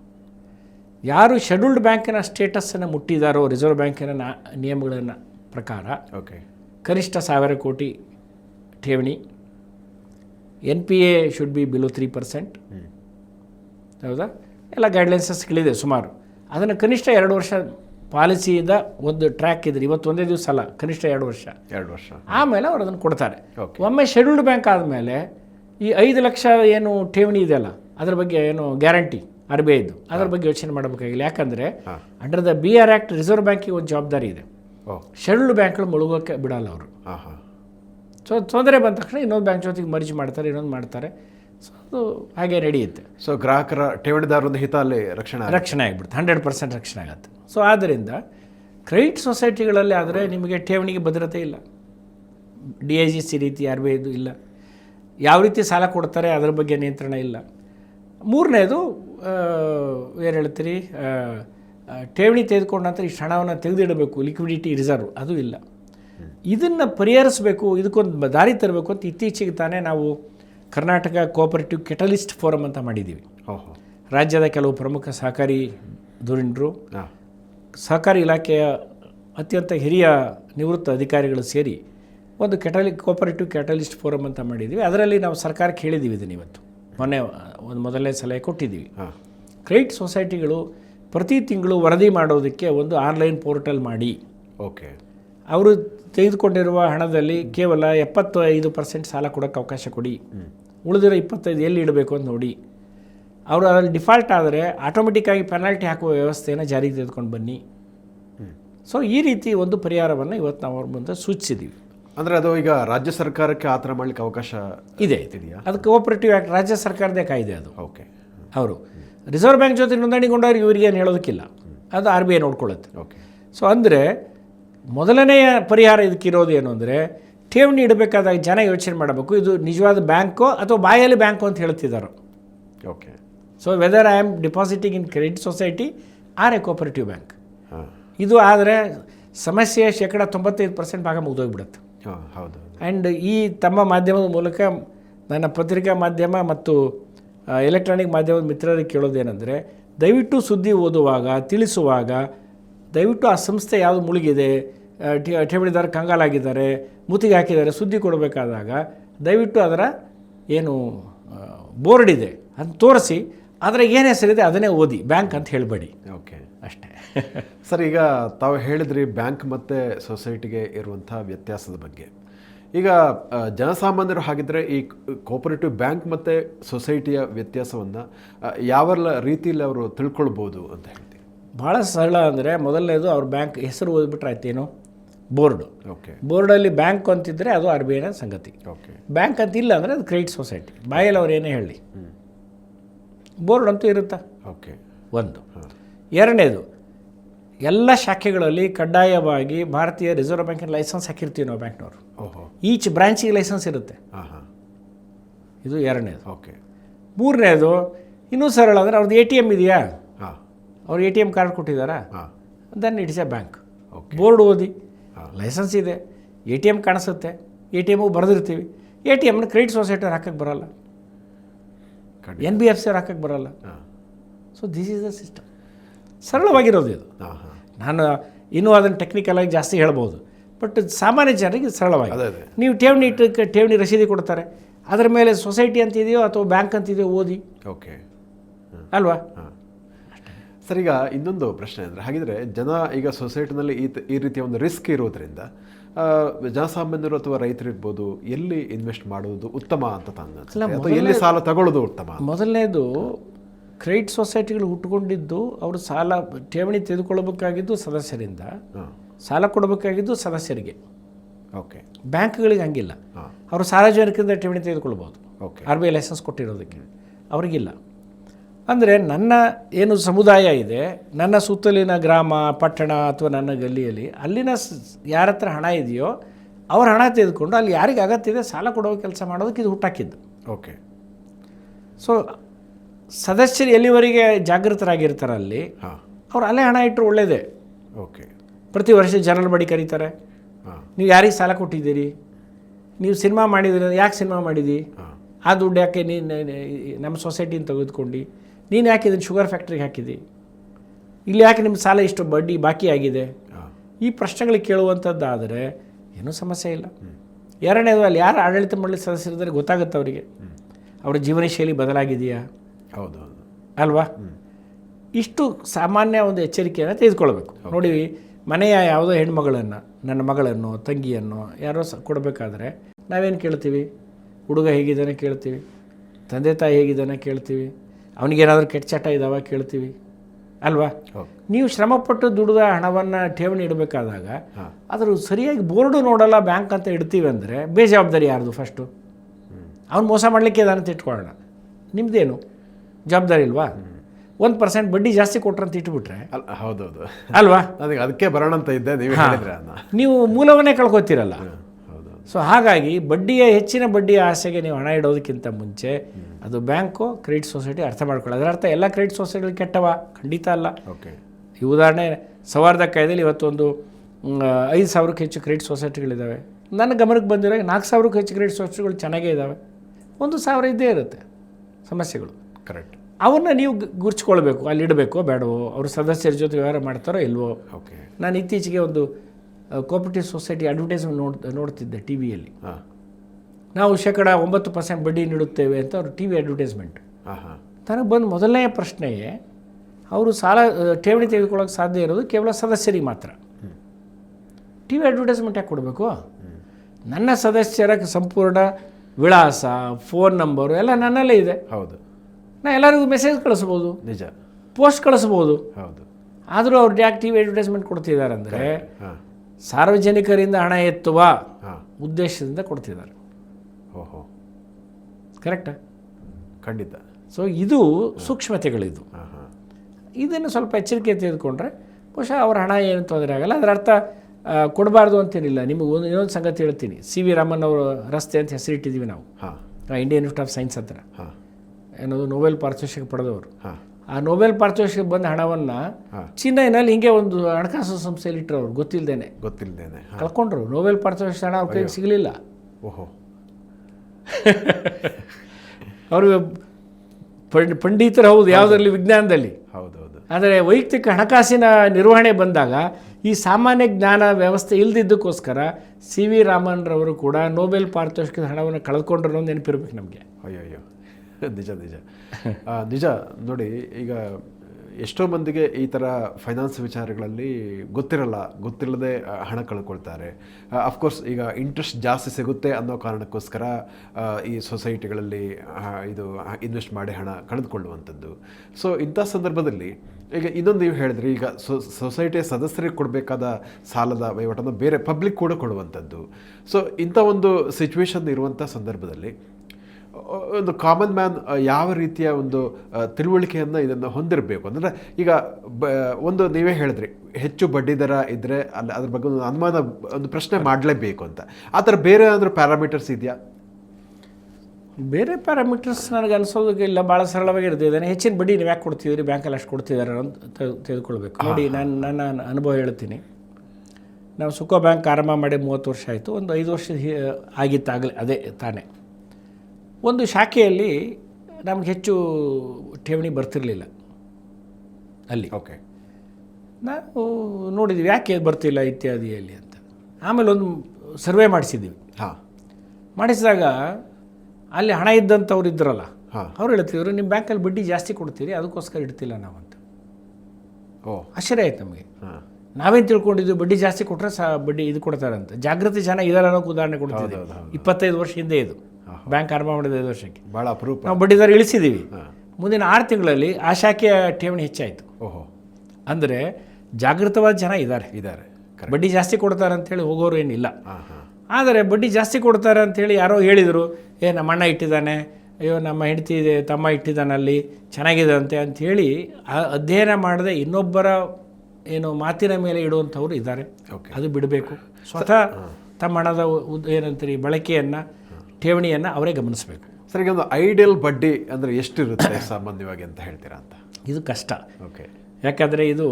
ಯಾರು ಶೆಡ್ಯೂಲ್ಡ್ ಬ್ಯಾಂಕಿನ ಸ್ಟೇಟಸನ್ನು ಮುಟ್ಟಿದಾರೋ ರಿಸರ್ವ್ ಬ್ಯಾಂಕಿನ ನಿಯಮಗಳನ್ನು ಪ್ರಕಾರ ಓಕೆ ಕನಿಷ್ಠ ಸಾವಿರ ಕೋಟಿ ಠೇವಣಿ N P A should be below three percent ಹೌದಾ? ಎಲ್ಲ ಗೈಡ್ಲೈನ್ಸಸ್ಗಳಿದೆ ಸುಮಾರು. ಅದನ್ನು ಕನಿಷ್ಠ ಎರಡು ವರ್ಷ ಪಾಲಿಸಿಯಿಂದ ಒಂದು ಟ್ರ್ಯಾಕ್ ಇದ್ರೆ. ಇವತ್ತು ಒಂದೇ ದಿವಸ ಅಲ್ಲ ಕನಿಷ್ಠ ಎರಡು ವರ್ಷ. ಎರಡು ವರ್ಷ. ಆಮೇಲೆ ಅವರು ಅದನ್ನು ಕೊಡ್ತಾರೆ. ಓಕೆ ಒಮ್ಮೆ ಶೆಡ್ಯೂಲ್ಡ್ ಬ್ಯಾಂಕ್ ಆದಮೇಲೆ ಈ ಐದು ಲಕ್ಷ ಏನು ಠೇವಣಿ ಇದೆಯಲ್ಲ ಅದ್ರ ಬಗ್ಗೆ ಏನು ಗ್ಯಾರಂಟಿ ಆರ್ ಬಿ ಐದು ಅದರ ಬಗ್ಗೆ ಯೋಚನೆ ಮಾಡಬೇಕಾಗಿಲ್ಲ. ಯಾಕಂದರೆ under the B R act reserve ಬ್ಯಾಂಕಿಗೆ ಒಂದು ಜವಾಬ್ದಾರಿ ಇದೆ. ಶೆಡ್ಯೂಲ್ಡ್ ಬ್ಯಾಂಕ್ಗಳು ಮುಳುಗೋಕ್ಕೆ ಬಿಡಲ್ಲ ಅವರು. ಸೊ ತೊಂದರೆ ಬಂದ ತಕ್ಷಣ ಇನ್ನೊಂದು ಬ್ಯಾಂಕ್ ಜೊತೆಗೆ ಮರ್ಜ್ ಮಾಡ್ತಾರೆ ಇನ್ನೊಂದು ಮಾಡ್ತಾರೆ. ಸೊ ಅದು ಹಾಗೆ ನಡೆಯುತ್ತೆ ಸೊ ಗ್ರಾಹಕರ ಠೇವಣಿದಾರರ ಹಿತ ಅಲ್ಲಿ ರಕ್ಷಣೆ ರಕ್ಷಣೆ ಆಗಿಬಿಡುತ್ತೆ ಹಂಡ್ರೆಡ್ ಪರ್ಸೆಂಟ್ ರಕ್ಷಣೆ ಆಗುತ್ತೆ. ಸೊ ಆದ್ದರಿಂದ ಕ್ರೆಡಿಟ್ ಸೊಸೈಟಿಗಳಲ್ಲಿ ಆದರೆ ನಿಮಗೆ ಠೇವಣಿಗೆ ಭದ್ರತೆ ಇಲ್ಲ. ಡಿ ಐ ಜಿ ಸಿ ರೀತಿ ಆರ್ ಬಿ ಐದು ಇಲ್ಲ. ಯಾವ ರೀತಿ ಸಾಲ ಕೊಡ್ತಾರೆ ಅದರ ಬಗ್ಗೆ ನಿಯಂತ್ರಣ ಇಲ್ಲ. ಮೂರನೇದು ಏನು ಹೇಳ್ತೀರಿ ಠೇವಣಿ ತೆಗೆದುಕೊಂಡ ನಂತರ ಇಷ್ಟು ಹಣವನ್ನು ತೆಗೆದಿಡಬೇಕು ಲಿಕ್ವಿಡಿಟಿ ರಿಸರ್ವ್ ಅದು ಇಲ್ಲ. ಇದನ್ನು ಪರಿಹರಿಸಬೇಕು ಇದಕ್ಕೊಂದು ದಾರಿ ತರಬೇಕು ಅಂತ ಇತ್ತೀಚೆಗೆ ತಾನೇ ನಾವು ಕರ್ನಾಟಕ ಕೋಆಪರೇಟಿವ್ ಕೆಟಲಿಸ್ಟ್ ಫೋರಮ್ ಅಂತ ಮಾಡಿದ್ದೀವಿ ರಾಜ್ಯದ ಕೆಲವು ಪ್ರಮುಖ ಸಹಕಾರಿ ಧುರೀಣರು ಸಹಕಾರಿ ಇಲಾಖೆಯ ಅತ್ಯಂತ ಹಿರಿಯ ನಿವೃತ್ತ ಅಧಿಕಾರಿಗಳು ಸೇರಿ ಒಂದು ಕೆಟಲಿ ಕೋಪರೇಟಿವ್ ಕ್ಯಾಟಲಿಸ್ಟ್ ಫೋರಮ್ ಅಂತ ಮಾಡಿದ್ದೀವಿ ಅದರಲ್ಲಿ ನಾವು ಸರ್ಕಾರಕ್ಕೆ ಹೇಳಿದ್ದೀವಿ ಇದನ್ನು ಇವತ್ತು. ಮೊನ್ನೆ ಒಂದು ಮೊದಲನೇ ಸಲಹೆ ಕೊಟ್ಟಿದ್ದೀವಿ. ಕ್ರೆಡಿಟ್ ಸೊಸೈಟಿಗಳು ಪ್ರತಿ ತಿಂಗಳು ವರದಿ ಮಾಡೋದಕ್ಕೆ ಒಂದು ಆನ್ಲೈನ್ ಪೋರ್ಟಲ್ ಮಾಡಿ. ಓಕೆ. ಅವರು ತೆಗೆದುಕೊಂಡಿರುವ ಹಣದಲ್ಲಿ ಕೇವಲ ಎಪ್ಪತ್ತು ಐದು ಪರ್ಸೆಂಟ್ ಸಾಲ ಕೊಡೋಕ್ಕೆ ಅವಕಾಶ ಕೊಡಿ. ಉಳಿದಿರೋ ಇಪ್ಪತ್ತೈದು ಎಲ್ಲಿ ಇಡಬೇಕು ಅಂತ ನೋಡಿ. ಅವರು ಅದರಲ್ಲಿ ಡಿಫಾಲ್ಟ್ ಆದರೆ ಆಟೋಮೆಟಿಕ್ಕಾಗಿ ಪೆನಾಲ್ಟಿ ಹಾಕುವ ವ್ಯವಸ್ಥೆಯನ್ನು ಜಾರಿಗೆ ತೆಗೆದುಕೊಂಡು ಬನ್ನಿ. ಸೊ ಈ ರೀತಿ ಒಂದು ಪರಿಹಾರವನ್ನು ಇವತ್ತು ನಾವು ಅವ್ರ ಮುಂದೆ ಸೂಚಿಸಿದ್ದೀವಿ. ಅಂದರೆ ಅದು ಈಗ ರಾಜ್ಯ ಸರ್ಕಾರಕ್ಕೆ ಆ ಥರ ಮಾಡಲಿಕ್ಕೆ ಅವಕಾಶ ಇದೆ. ಇದೆಯಾ ಅದು ಕೋಆಪರೇಟಿವ್ ಆ್ಯಕ್ಟ್ ರಾಜ್ಯ ಸರ್ಕಾರದೇ ಕಾಯ್ದೆ ಅದು. ಓಕೆ. ಅವರು ರಿಸರ್ವ್ ಬ್ಯಾಂಕ್ ಜೊತೆ ನೋಂದಣಿಗೊಂಡವ್ರು ಇವರಿಗೆ ಏನು ಹೇಳೋದಕ್ಕಿಲ್ಲ. ಅದು ಆರ್ ಬಿ ಐ ನೋಡ್ಕೊಳ್ಳುತ್ತೆ. ಓಕೆ. ಸೊ ಅಂದರೆ ಮೊದಲನೆಯ ಪರಿಹಾರ ಇದಕ್ಕಿರೋದು ಏನು ಅಂದರೆ ಠೇವಣಿ ಇಡಬೇಕಾದಾಗ ಜನ ಯೋಚನೆ ಮಾಡಬೇಕು. ಇದು ನಿಜವಾದ ಬ್ಯಾಂಕೋ ಅಥವಾ ಬಾಯಲ್ಲಿ ಬ್ಯಾಂಕು ಅಂತ ಹೇಳ್ತಿದ್ದಾರೆ. Okay. So whether I am depositing in credit society or a cooperative bank ಹಾಂ. ಇದು ಆದರೆ ಸಮಸ್ಯೆ ಶೇಕಡ ತೊಂಬತ್ತೈದು ಪರ್ಸೆಂಟ್ ಭಾಗ ಮುಗಿದೋಗ್ಬಿಡುತ್ತೆ. ಹೌದು. ಆ್ಯಂಡ್ ಈ ತಮ್ಮ ಮಾಧ್ಯಮದ ಮೂಲಕ ನನ್ನ ಪತ್ರಿಕಾ ಮಾಧ್ಯಮ ಮತ್ತು ಎಲೆಕ್ಟ್ರಾನಿಕ್ ಮಾಧ್ಯಮದ ಮಿತ್ರರಿಗೆ ಕೇಳೋದೇನೆಂದರೆ ದಯವಿಟ್ಟು ಸುದ್ದಿ ಓದುವಾಗ ತಿಳಿಸುವಾಗ ದಯವಿಟ್ಟು ಆ ಸಂಸ್ಥೆ ಯಾವುದು ಮುಳುಗಿದೆ ಠೇವಣಿದಾರ ಕಂಗಾಲಾಗಿದ್ದಾರೆ ಮುತ್ತಿಗೆ ಹಾಕಿದ್ದಾರೆ ಸುದ್ದಿ ಕೊಡಬೇಕಾದಾಗ ದಯವಿಟ್ಟು ಅದರ ಏನು ಬೋರ್ಡ್ ಇದೆ ಅದನ್ನು ತೋರಿಸಿ ಅದರ ಏನು ಹೆಸರಿದೆ ಅದನ್ನೇ ಓದಿ ಬ್ಯಾಂಕ್ ಅಂತ ಹೇಳಬೇಡಿ. ಓಕೆ. ಅಷ್ಟೇ. ಸರ್ ಈಗ ತಾವು ಹೇಳಿದ್ರಿ ಬ್ಯಾಂಕ್ ಮತ್ತು ಸೊಸೈಟಿಗೆ ಇರುವಂಥ ವ್ಯತ್ಯಾಸದ ಬಗ್ಗೆ. ಈಗ ಜನಸಾಮಾನ್ಯರು ಹಾಗಿದ್ರೆ ಈ ಕೋಪರೇಟಿವ್ ಬ್ಯಾಂಕ್ ಮತ್ತು ಸೊಸೈಟಿಯ ವ್ಯತ್ಯಾಸವನ್ನು ಯಾವ ರೀತಿಯಲ್ಲಿ ಅವರು ತಿಳ್ಕೊಳ್ಬೋದು ಅಂತ ಹೇಳ್ತೀವಿ ಭಾಳ ಸರಳ ಅಂದರೆ ಮೊದಲನೇದು ಅವ್ರ ಬ್ಯಾಂಕ್ ಹೆಸರು ಓದ್ಬಿಟ್ರೆ ಆಯ್ತೇನು? ಬೋರ್ಡು. ಓಕೆ. ಬೋರ್ಡಲ್ಲಿ ಬ್ಯಾಂಕ್ ಅಂತಿದ್ರೆ ಅದು ಆರ್ ಬಿ ಐನ ಸಂಗತಿ. ಓಕೆ. ಬ್ಯಾಂಕ್ ಅಂತ ಇಲ್ಲ ಅಂದರೆ ಅದು ಕ್ರೆಡಿಟ್ ಸೊಸೈಟಿ. ಬಾಯಲ್ಲಿ ಅವ್ರು ಏನೇ ಹೇಳಿ. ಬೋರ್ಡ್ ಅಂತೂ ಇರುತ್ತಾ? ಓಕೆ. ಒಂದು. ಎರಡನೇದು ಎಲ್ಲ ಶಾಖೆಗಳಲ್ಲಿ ಕಡ್ಡಾಯವಾಗಿ ಭಾರತೀಯ ರಿಸರ್ವ್ ಬ್ಯಾಂಕಿನ ಲೈಸೆನ್ಸ್ ಹಾಕಿರ್ತೀವಿ ನಾವು ಬ್ಯಾಂಕ್ನವರು. ಓಹೋ. ಈಚ್ ಬ್ರಾಂಚಿಗೆ ಲೈಸೆನ್ಸ್ ಇರುತ್ತೆ. ಹಾಂ ಹಾಂ ಇದು ಎರಡನೇದು. ಓಕೆ. ಮೂರನೇದು ಇನ್ನೂ ಸರಳ ಅಂದರೆ ಅವ್ರದ್ದು ಎ ಟಿ ಎಂ ಇದೆಯಾ? ಹಾಂ. ಅವ್ರು ಎ ಟಿ ಎಂ ಕಾರ್ಡ್ ಕೊಟ್ಟಿದ್ದಾರಾ? ಹಾಂ. Then it's a bank. Okay. Board ಓದಿ. ಲೈಸೆನ್ಸ್ ಇದೆ. ಎ ಟಿ ಎಂ ಕಾಣಿಸುತ್ತೆ. ಎ ಟಿ ಎಮ್ಗೆ ಬರೆದಿರ್ತೀವಿ. ಎ ಟಿ ಎಮ್ನ ಕ್ರೆಡಿಟ್ ಸೊಸೈಟಿಯವ್ರು ಹಾಕಕ್ಕೆ ಬರಲ್ಲ. ಎನ್ ಬಿ ಎಫ್ ಸಿ ಅವ್ರು ಹಾಕಕ್ಕೆ ಬರಲ್ಲ. So this is the system ಸರಳವಾಗಿರೋದು ಇದು. ನಾನು ಇನ್ನೂ ಅದನ್ನು ಟೆಕ್ನಿಕಲಾಗಿ ಜಾಸ್ತಿ ಹೇಳ್ಬೋದು. ಬಟ್ ಸಾಮಾನ್ಯ ಜನರಿಗೆ ಸರಳವಾಗಿ. ನೀವು ಠೇವಣಿ ಇಟ್ಟು ಠೇವಣಿ ರಸೀದಿ ಕೊಡ್ತಾರೆ. ಅದರ ಮೇಲೆ ಸೊಸೈಟಿ ಅಂತಿದೆಯೋ ಅಥವಾ ಬ್ಯಾಂಕ್ ಅಂತಿದೆಯೋ ಓದಿ. ಓಕೆ ಅಲ್ವಾ? ಹಾಂ. ಸರ್ ಈಗ ಇನ್ನೊಂದು ಪ್ರಶ್ನೆ ಅಂದರೆ ಹಾಗಿದ್ರೆ ಜನ ಈಗ ಸೊಸೈಟಿನಲ್ಲಿ ಈ ಈ ರೀತಿಯ ಒಂದು ರಿಸ್ಕ್ ಇರೋದ್ರಿಂದ ಜನಸಾಮಾನ್ಯರು ಅಥವಾ ರೈತರು ಇರ್ಬೋದು ಎಲ್ಲಿ ಇನ್ವೆಸ್ಟ್ ಮಾಡೋದು ಉತ್ತಮ ಅಂತ ತಂದ ಎಲ್ಲಿ ಸಾಲ ತಗೊಳ್ಳೋದು ಉತ್ತಮ ಮೊದಲನೇದು ಕ್ರೆಡಿಟ್ ಸೊಸೈಟಿಗಳು ಹುಟ್ಟುಕೊಂಡಿದ್ದು ಅವರು ಸಾಲ ಠೇವಣಿ ತೆಗೆದುಕೊಳ್ಳಬೇಕಾಗಿದ್ದು ಸದಸ್ಯರಿಂದ ಸಾಲ ಕೊಡಬೇಕಾಗಿದ್ದು ಸದಸ್ಯರಿಗೆ. ಓಕೆ. ಬ್ಯಾಂಕ್ಗಳಿಗೆ ಹಂಗಿಲ್ಲ. ಅವರು ಸಾರ್ವಜನಿಕರಿಂದ ಠೇವಣಿ ತೆಗೆದುಕೊಳ್ಬೋದು okay. R B I licence ಕೊಟ್ಟಿರೋದಕ್ಕೆ. ಅವರಿಗಿಲ್ಲ. ಅಂದರೆ ನನ್ನ ಏನು ಸಮುದಾಯ ಇದೆ ನನ್ನ ಸುತ್ತಲಿನ ಗ್ರಾಮ ಪಟ್ಟಣ ಅಥವಾ ನನ್ನ ಗಲ್ಲಿಯಲ್ಲಿ ಅಲ್ಲಿನ ಸ್- ಯಾರ ಹತ್ರ ಹಣ ಇದೆಯೋ ಅವ್ರ ಹಣ ತೆಗೆದುಕೊಂಡು ಅಲ್ಲಿ ಯಾರಿಗೆ ಅಗತ್ಯ ಇದೆ ಸಾಲ ಕೊಡೋ ಕೆಲಸ ಮಾಡೋದಕ್ಕೆ ಇದು ಹುಟ್ಟಾಕಿದ್ದು. ಓಕೆ. ಸೊ ಸದಸ್ಯರು ಎಲ್ಲಿವರೆಗೆ ಜಾಗೃತರಾಗಿರ್ತಾರೆ ಅಲ್ಲಿ ಹಾಂ. ಅವ್ರು ಅಲ್ಲೇ ಹಣ ಇಟ್ಟರು ಒಳ್ಳೆಯದೇ ಓಕೆ. ಪ್ರತಿ ವರ್ಷ ಜನರಲ್ ಬಡಿ ಕರೀತಾರೆ. ಹಾಂ. ನೀವು ಯಾರಿಗೆ ಸಾಲ ಕೊಟ್ಟಿದ್ದೀರಿ? ನೀವು ಸಿನಿಮಾ ಮಾಡಿದ್ರೆ ಯಾಕೆ ಸಿನಿಮಾ ಮಾಡಿದಿ? ಆ ದುಡ್ಡು ಯಾಕೆ ನೀನು ನಮ್ಮ ಸೊಸೈಟಿನ ತೆಗೆದುಕೊಂಡು? ನೀನು ಯಾಕೆ ಇದನ್ನು ಶುಗರ್ ಫ್ಯಾಕ್ಟ್ರಿಗೆ ಹಾಕಿದಿ? ಇಲ್ಲಿ ಯಾಕೆ ನಿಮ್ಮ ಸಾಲ ಇಷ್ಟು ಬಡ್ಡಿ ಬಾಕಿ ಆಗಿದೆ? ಈ ಪ್ರಶ್ನೆಗಳಿಗೆ ಕೇಳುವಂಥದ್ದಾದರೆ ಏನೂ ಸಮಸ್ಯೆ ಇಲ್ಲ. ಎರಡನೇದು ಅಲ್ಲಿ ಯಾರು ಆಡಳಿತ ಮಂಡಳಿ ಸದಸ್ಯರಿದ್ದಾರೆ ಗೊತ್ತಾಗುತ್ತೆ ಅವರಿಗೆ. ಅವರ ಜೀವನ ಶೈಲಿ ಬದಲಾಗಿದೆಯಾ? ಹೌದು ಹೌದು. ಅಲ್ವಾ? ಇಷ್ಟು ಸಾಮಾನ್ಯ ಒಂದು ಎಚ್ಚರಿಕೆಯನ್ನು ತೆಗೆದುಕೊಳ್ಬೇಕು. ನೋಡಿ ಮನೆಯ ಯಾವುದೋ ಹೆಣ್ಮಗಳನ್ನು ನನ್ನ ಮಗಳನ್ನು ತಂಗಿಯನ್ನು ಯಾರೋ ಸ ಕೊಡಬೇಕಾದ್ರೆ ನಾವೇನು ಕೇಳ್ತೀವಿ? ಹುಡುಗ ಹೇಗಿದ್ದಾನೆ ಕೇಳ್ತೀವಿ? ತಂದೆ ತಾಯಿ ಹೇಗಿದ್ದಾನೆ ಕೇಳ್ತೀವಿ? ಅವನಿಗೇನಾದರೂ ಕೆಟ್ಟ ಚಟ ಇದ್ದಾವ ಕೇಳ್ತೀವಿ? ಅಲ್ವಾ? ನೀವು ಶ್ರಮಪಟ್ಟು ದುಡಿದ ಹಣವನ್ನು ಠೇವಣಿ ಇಡಬೇಕಾದಾಗ ಅದರ ಸರಿಯಾಗಿ ಬೋರ್ಡು ನೋಡಲ್ಲ ಬ್ಯಾಂಕ್ ಅಂತ ಇಡ್ತೀವಿ ಅಂದರೆ ಬೇಜವಾಬ್ದಾರಿ ಯಾರ್ದು ಫಸ್ಟು ಅವ್ನು ಮೋಸ ಮಾಡಲಿಕ್ಕೆ ಇದಾನಂತ ಅಂತ ಇಟ್ಕೊಳ್ಳೋಣ. ನಿಮ್ಮದೇನು ಜವಾಬ್ದಾರಿ ಇಲ್ವಾ? ಒಂದು ಪರ್ಸೆಂಟ್ ಬಡ್ಡಿ ಜಾಸ್ತಿ ಕೊಟ್ರೆ ಅಂತ ಇಟ್ಬಿಟ್ರೆ? ಅಲ್ಲ ಹೌದೌದು. ಅಲ್ವಾ? ನನಗೆ ಅದಕ್ಕೆ ಬರೋಣ ಅಂತ ಇದ್ದೆ ನೀವು ಹೇಳಿದ್ರೆ ನೀವು ಮೂಲವನ್ನೇ ಕಳ್ಕೊತೀರಲ್ಲ. ಹೌದು ಸೊ ಹಾಗಾಗಿ ಬಡ್ಡಿಯ ಹೆಚ್ಚಿನ ಬಡ್ಡಿಯ ಆಸೆಗೆ ನೀವು ಹಣ ಇಡೋದಕ್ಕಿಂತ ಮುಂಚೆ ಅದು ಬ್ಯಾಂಕು ಕ್ರೆಡಿಟ್ ಸೊಸೈಟಿ ಅರ್ಥ ಮಾಡ್ಕೊಳ್ಳಿ ಅದರ ಅರ್ಥ ಎಲ್ಲ ಕ್ರೆಡಿಟ್ ಸೊಸೈಟಿಗಳು ಕೆಟ್ಟವ? ಖಂಡಿತ ಅಲ್ಲ. ಓಕೆ. ಈ ಉದಾಹರಣೆ ಸವಾರದ ಕಾಯ್ದೆಯಲ್ಲಿ ಇವತ್ತೊಂದು ಐದು ಸಾವಿರಕ್ಕೆ ಹೆಚ್ಚು ಕ್ರೆಡಿಟ್ ಸೊಸೈಟಿಗಳಿದ್ದಾವೆ ನನ್ನ ಗಮನಕ್ಕೆ ಬಂದಿರೋ ನಾಲ್ಕು ಸಾವಿರಕ್ಕೂ ಹೆಚ್ಚು ಕ್ರೆಡಿಟ್ ಸೊಸೈಟಿಗಳು ಚೆನ್ನಾಗೇ ಇದ್ದಾವೆ ಒಂದು ಸಾವಿರ ಇದ್ದೇ ಇರುತ್ತೆ. ಸಮಸ್ಯೆಗಳು. ಕರೆಕ್ಟ್ ಅವ್ರನ್ನ ನೀವು ಗುರ್ಚ್ಕೊಳ್ಬೇಕು ಅಲ್ಲಿ ಇಡಬೇಕೋ ಬೇಡವೋ ಅವ್ರ ಸದಸ್ಯರ ಜೊತೆ ವ್ಯವಹಾರ ಮಾಡ್ತಾರೋ ಇಲ್ವೋ. ಓಕೆ ನಾನು ಇತ್ತೀಚೆಗೆ ಒಂದು ಕೋಪರೇಟಿವ್ ಸೊಸೈಟಿ ಅಡ್ವರ್ಟೈಸ್ಮೆಂಟ್ ನೋಡ್ ನೋಡ್ತಿದ್ದೆ ಟಿ ವಿಯಲ್ಲಿ. ಹಾಂ. ನಾವು ಶೇಕಡ ಒಂಬತ್ತು ಪರ್ಸೆಂಟ್ ಬಡ್ಡಿ ನೀಡುತ್ತೇವೆ ಅಂತ ಅವರು ಟಿ ವಿ ಅಡ್ವರ್ಟೈಸ್ಮೆಂಟ್ ನನಗೆ ಬಂದು ಮೊದಲನೇ ಪ್ರಶ್ನೆಯೇ ಅವರು ಸಾಲ ಠೇವಣಿ ತೆಗೆದುಕೊಳ್ಳೋಕೆ ಸಾಧ್ಯ ಇರೋದು ಕೇವಲ ಸದಸ್ಯರಿಗೆ ಮಾತ್ರ. ಟಿ ವಿ ಅಡ್ವರ್ಟೈಸ್ಮೆಂಟ್ ಯಾಕೆ ಕೊಡಬೇಕು? ನನ್ನ ಸದಸ್ಯರ ಸಂಪೂರ್ಣ ವಿಳಾಸ ಫೋನ್ ನಂಬರು ಎಲ್ಲ ನನ್ನಲ್ಲೇ ಇದೆ. ಹೌದು. ನಾ ಎಲ್ಲರಿಗೂ ಮೆಸೇಜ್ ಕಳಿಸ್ಬೋದು. ನಿಜ. ಪೋಸ್ಟ್ ಕಳಿಸ್ಬೋದು. ಹೌದು. ಆದರೂ ಅವ್ರು ಯಾಕೆ ಟಿ ವಿ ಅಡ್ವರ್ಟೈಸ್ಮೆಂಟ್ ಕೊಡ್ತಿದ್ದಾರೆ ಅಂದರೆ ಸಾರ್ವಜನಿಕರಿಂದ ಹಣ ಎತ್ತುವ ಉದ್ದೇಶದಿಂದ ಕೊಡ್ತಿದ್ದಾರೆ. ಓಹೋ. ಕರೆಕ್ಟಾ ಖಂಡಿತ. ಸೊ ಇದು ಸೂಕ್ಷ್ಮತೆಗಳಿದು. ಇದನ್ನು ಸ್ವಲ್ಪ ಎಚ್ಚರಿಕೆ ತೆಗೆದುಕೊಂಡ್ರೆ ಬಹುಶಃ ಅವ್ರ ಹಣ ಏನು ತೊಂದರೆ ಆಗಲ್ಲ. ಅದರ ಅರ್ಥ ಕೊಡಬಾರ್ದು ಅಂತೇನಿಲ್ಲ. ನಿಮಗೆ ಒಂದು ಇನ್ನೊಂದು ಸಂಗತಿ ಹೇಳ್ತೀನಿ. ಸಿ ವಿ ರಾಮನ್ ಅವರ ರಸ್ತೆ ಅಂತ ಹೆಸರಿಟ್ಟಿದ್ದೀವಿ ನಾವು. ಇಂಡಿಯನ್ ಇನ್ಸ್ಟಿಟ್ಯೂಟ್ ಆಫ್ ಸೈನ್ಸ್ ಹತ್ರ. ಹಾಂ. ಏನದು ನೊಬೆಲ್ ಪಾರಿತೋಷಿಕ ಪಡೆದವರು. ಆ ನೊಬೆಲ್ ಪಾರಿತೋಷಿಕ ಬಂದ ಹಣವನ್ನು ಚೆನ್ನೈನಲ್ಲಿ ಹಿಂಗೆ ಒಂದು ಹಣಕಾಸು ಸಂಸ್ಥೆಯಲ್ಲಿ ಇಟ್ಟರು ಗೊತ್ತಿಲ್ಲದೇನೆ ಗೊತ್ತಿಲ್ಲದೇನೆ ಹಾಂ. ಕಳ್ಕೊಂಡ್ರು. ನೊಬೆಲ್ ಪಾರಿತೋಷಿಕ ಹಣ ಅವ್ರ ಕೈಗೆ ಸಿಗಲಿಲ್ಲ. ಓಹೋ. ಅವರು ಪಂಡ್ ಪಂಡಿತರು ಹೌದು ಯಾವುದರಲ್ಲಿ? ವಿಜ್ಞಾನದಲ್ಲಿ. ಹೌದು ಹೌದು ಆದರೆ ವೈಯಕ್ತಿಕ ಹಣಕಾಸಿನ ನಿರ್ವಹಣೆ ಬಂದಾಗ ಈ ಸಾಮಾನ್ಯ ಜ್ಞಾನ ವ್ಯವಸ್ಥೆ ಇಲ್ದಿದ್ದಕ್ಕೋಸ್ಕರ ಸಿ ವಿ ರಾಮನ್ರವರು ಕೂಡ ನೊಬೆಲ್ ಪಾರಿತೋಷಿಕದ ಹಣವನ್ನು ಕಳೆದುಕೊಂಡ್ರು ನೆನಪಿರ್ಬೇಕು ನಮಗೆ. ಅಯ್ಯೋ ಅಯ್ಯೋ ನಿಜ ನಿಜ. ನಿಜ, ನೋಡಿ, ಈಗ ಎಷ್ಟೋ ಮಂದಿಗೆ ಈ ಥರ ಫೈನಾನ್ಸ್ ವಿಚಾರಗಳಲ್ಲಿ ಗೊತ್ತಿರಲ್ಲ, ಗೊತ್ತಿಲ್ಲದೆ ಹಣ ಕಳ್ಕೊಳ್ತಾರೆ. ಅಫ್ಕೋರ್ಸ್ ಈಗ ಇಂಟ್ರೆಸ್ಟ್ ಜಾಸ್ತಿ ಸಿಗುತ್ತೆ ಅನ್ನೋ ಕಾರಣಕ್ಕೋಸ್ಕರ ಈ ಸೊಸೈಟಿಗಳಲ್ಲಿ ಇದು ಇನ್ವೆಸ್ಟ್ ಮಾಡಿ ಹಣ ಕಳೆದುಕೊಳ್ಳುವಂಥದ್ದು. ಸೊ ಇಂಥ ಸಂದರ್ಭದಲ್ಲಿ, ಈಗ ಇನ್ನೊಂದು ನೀವು ಹೇಳಿದ್ರಿ, ಈಗ ಸೊ ಸೊಸೈಟಿಯ ಸದಸ್ಯರಿಗೆ ಕೊಡಬೇಕಾದ ಸಾಲದ ವಹಿವಾಟನ್ನು ಬೇರೆ ಪಬ್ಲಿಕ್ ಕೂಡ ಕೊಡುವಂಥದ್ದು. ಸೊ ಇಂಥ ಒಂದು ಸಿಚುವೇಶನ್ ಇರುವಂಥ ಸಂದರ್ಭದಲ್ಲಿ ಒಂದು ಕಾಮನ್ ಮ್ಯಾನ್ ಯಾವ ರೀತಿಯ ಒಂದು ತಿಳುವಳಿಕೆಯನ್ನು ಇದನ್ನು ಹೊಂದಿರಬೇಕು. ಅಂದರೆ ಈಗ ಬ ಒಂದು ನೀವೇ ಹೇಳಿದ್ರಿ ಹೆಚ್ಚು ಬಡ್ಡಿ ದರ ಇದ್ದರೆ ಅಲ್ಲಿ ಅದ್ರ ಬಗ್ಗೆ ಒಂದು ಅನುಮಾನ ಒಂದು ಪ್ರಶ್ನೆ ಮಾಡಲೇಬೇಕು ಅಂತ. ಆ ಥರ ಬೇರೆ ಏನಾದರೂ ಪ್ಯಾರಾಮೀಟರ್ಸ್ ಇದೆಯಾ? ಬೇರೆ ಪ್ಯಾರಾಮೀಟರ್ಸ್ ನನಗೆ ಅನಿಸೋದಕ್ಕೆ ಇಲ್ಲ ಭಾಳ ಸರಳವಾಗಿರುತ್ತೆ ಇದನ್ನು ಹೆಚ್ಚಿನ ಬಡ್ಡಿ ನೀವು ಯಾಕೆ ಕೊಡ್ತಿದ್ದೀರಿ ಬ್ಯಾಂಕಲ್ಲಿ ಅಷ್ಟು ಕೊಡ್ತಿದ್ದಾರೆ ಅಂತ ತೆಗೆ- ತೆಗೆದುಕೊಳ್ಬೇಕು. ನೋಡಿ ನಾನು ನನ್ನ ಅನುಭವ ಹೇಳ್ತೀನಿ. ನಾವು ಸುಖ ಬ್ಯಾಂಕ್ ಆರಂಭ ಮಾಡಿ ಮೂವತ್ತು ವರ್ಷ ಆಯಿತು ಒಂದು ಐದು ವರ್ಷ ಆಗಿತ್ತಾಗಲೇ ಅದೇ ತಾನೇ. ಒಂದು ಶಾಖೆಯಲ್ಲಿ ನಮಗೆ ಹೆಚ್ಚು ಠೇವಣಿ ಬರ್ತಿರಲಿಲ್ಲ. ಅಲ್ಲಿ. ಓಕೆ. ನಾವು ನೋಡಿದ್ವಿ ಯಾಕೆ ಬರ್ತಿಲ್ಲ ಇತ್ಯಾದಿಯಲ್ಲಿ ಅಂತ. ಆಮೇಲೆ ಒಂದು ಸರ್ವೆ ಮಾಡಿಸಿದ್ದೀವಿ ಹಾಂ. ಮಾಡಿಸಿದಾಗ ಅಲ್ಲಿ ಹಣ ಇದ್ದಂಥವ್ರು ಇದ್ರಲ್ಲ ಹಾಂ. ಅವ್ರು ಹೇಳ್ತಿದ್ರು ನಿಮ್ಮ ಬ್ಯಾಂಕಲ್ಲಿ ಬಡ್ಡಿ ಜಾಸ್ತಿ ಕೊಡ್ತೀರಿ ಅದಕ್ಕೋಸ್ಕರ ಇಡ್ತಿಲ್ಲ ನಾವಂತ ಓ. ಆಶ್ಚರ್ಯ ಆಯ್ತು ನಮಗೆ. ಹಾಂ. ನಾವೇನು ತಿಳ್ಕೊಂಡಿದ್ದು ಬಡ್ಡಿ ಜಾಸ್ತಿ ಕೊಟ್ಟರೆ ಸಹ ಬಡ್ಡಿ ಇದು ಕೊಡ್ತಾರಂತ. ಅಂತ ಜಾಗೃತಿ ಜನ ಇದಾರೆ ಅನ್ನೋಕ್ಕೆ ಉದಾಹರಣೆ ಕೊಡ್ತಿದ್ದೆ. ಇಪ್ಪತ್ತೈದು ವರ್ಷ ಹಿಂದೆ ಇದು. ಬ್ಯಾಂಕ್ ಆರಂಭ ಮಾಡಿದ ಐದು ವರ್ಷಕ್ಕೆ. ಭಾಳ ಅಪರೂಪ. ನಾವು ಬಡ್ಡಿ ದರ ಇಳಿಸಿದ್ದೀವಿ ಮುಂದಿನ ಆರು ತಿಂಗಳಲ್ಲಿ ಆ ಶಾಖೆಯ ಠೇವಣಿ ಹೆಚ್ಚಾಯಿತು. ಓಹೋ. ಅಂದರೆ ಜಾಗೃತವಾದ ಜನ ಇದ್ದಾರೆ. ಇದ್ದಾರೆ. ಬಡ್ಡಿ ಜಾಸ್ತಿ ಕೊಡ್ತಾರೆ ಅಂತೇಳಿ ಹೋಗೋರು ಏನಿಲ್ಲ. ಆದರೆ ಬಡ್ಡಿ ಜಾಸ್ತಿ ಕೊಡ್ತಾರೆ ಅಂತೇಳಿ ಯಾರೋ ಹೇಳಿದರು ಏ ನಮ್ಮ ಅಣ್ಣ ಇಟ್ಟಿದ್ದಾನೆ ಅಯ್ಯೋ ನಮ್ಮ ಹೆಂಡತಿ ಇದೆ ತಮ್ಮ ಇಟ್ಟಿದ್ದಾನಲ್ಲಿ ಚೆನ್ನಾಗಿದೆ ಅಂತೆ ಅಂಥೇಳಿ ಆ ಅಧ್ಯಯನ ಮಾಡದೆ ಇನ್ನೊಬ್ಬರ ಏನು ಮಾತಿನ ಮೇಲೆ ಇಡುವಂಥವ್ರು ಇದ್ದಾರೆ. ಅದು ಬಿಡಬೇಕು. ಸ್ವತಃ ತಮ್ಮ ಹಣದ ಏನಂತೀರಿ ಬಳಕೆಯನ್ನು ಠೇವಣಿಯನ್ನು ಅವರೇ ಗಮನಿಸಬೇಕು. ಸರ್ ಈಗ ಒಂದು ಐಡಿಯಲ್ ಬಡ್ಡಿ ಅಂದರೆ ಎಷ್ಟಿರುತ್ತೆ ಸಾಮಾನ್ಯವಾಗಿ ಅಂತ ಹೇಳ್ತೀರಾ ಅಂತ? ಇದು ಕಷ್ಟ. ಓಕೆ. ಯಾಕಂದರೆ ಇದು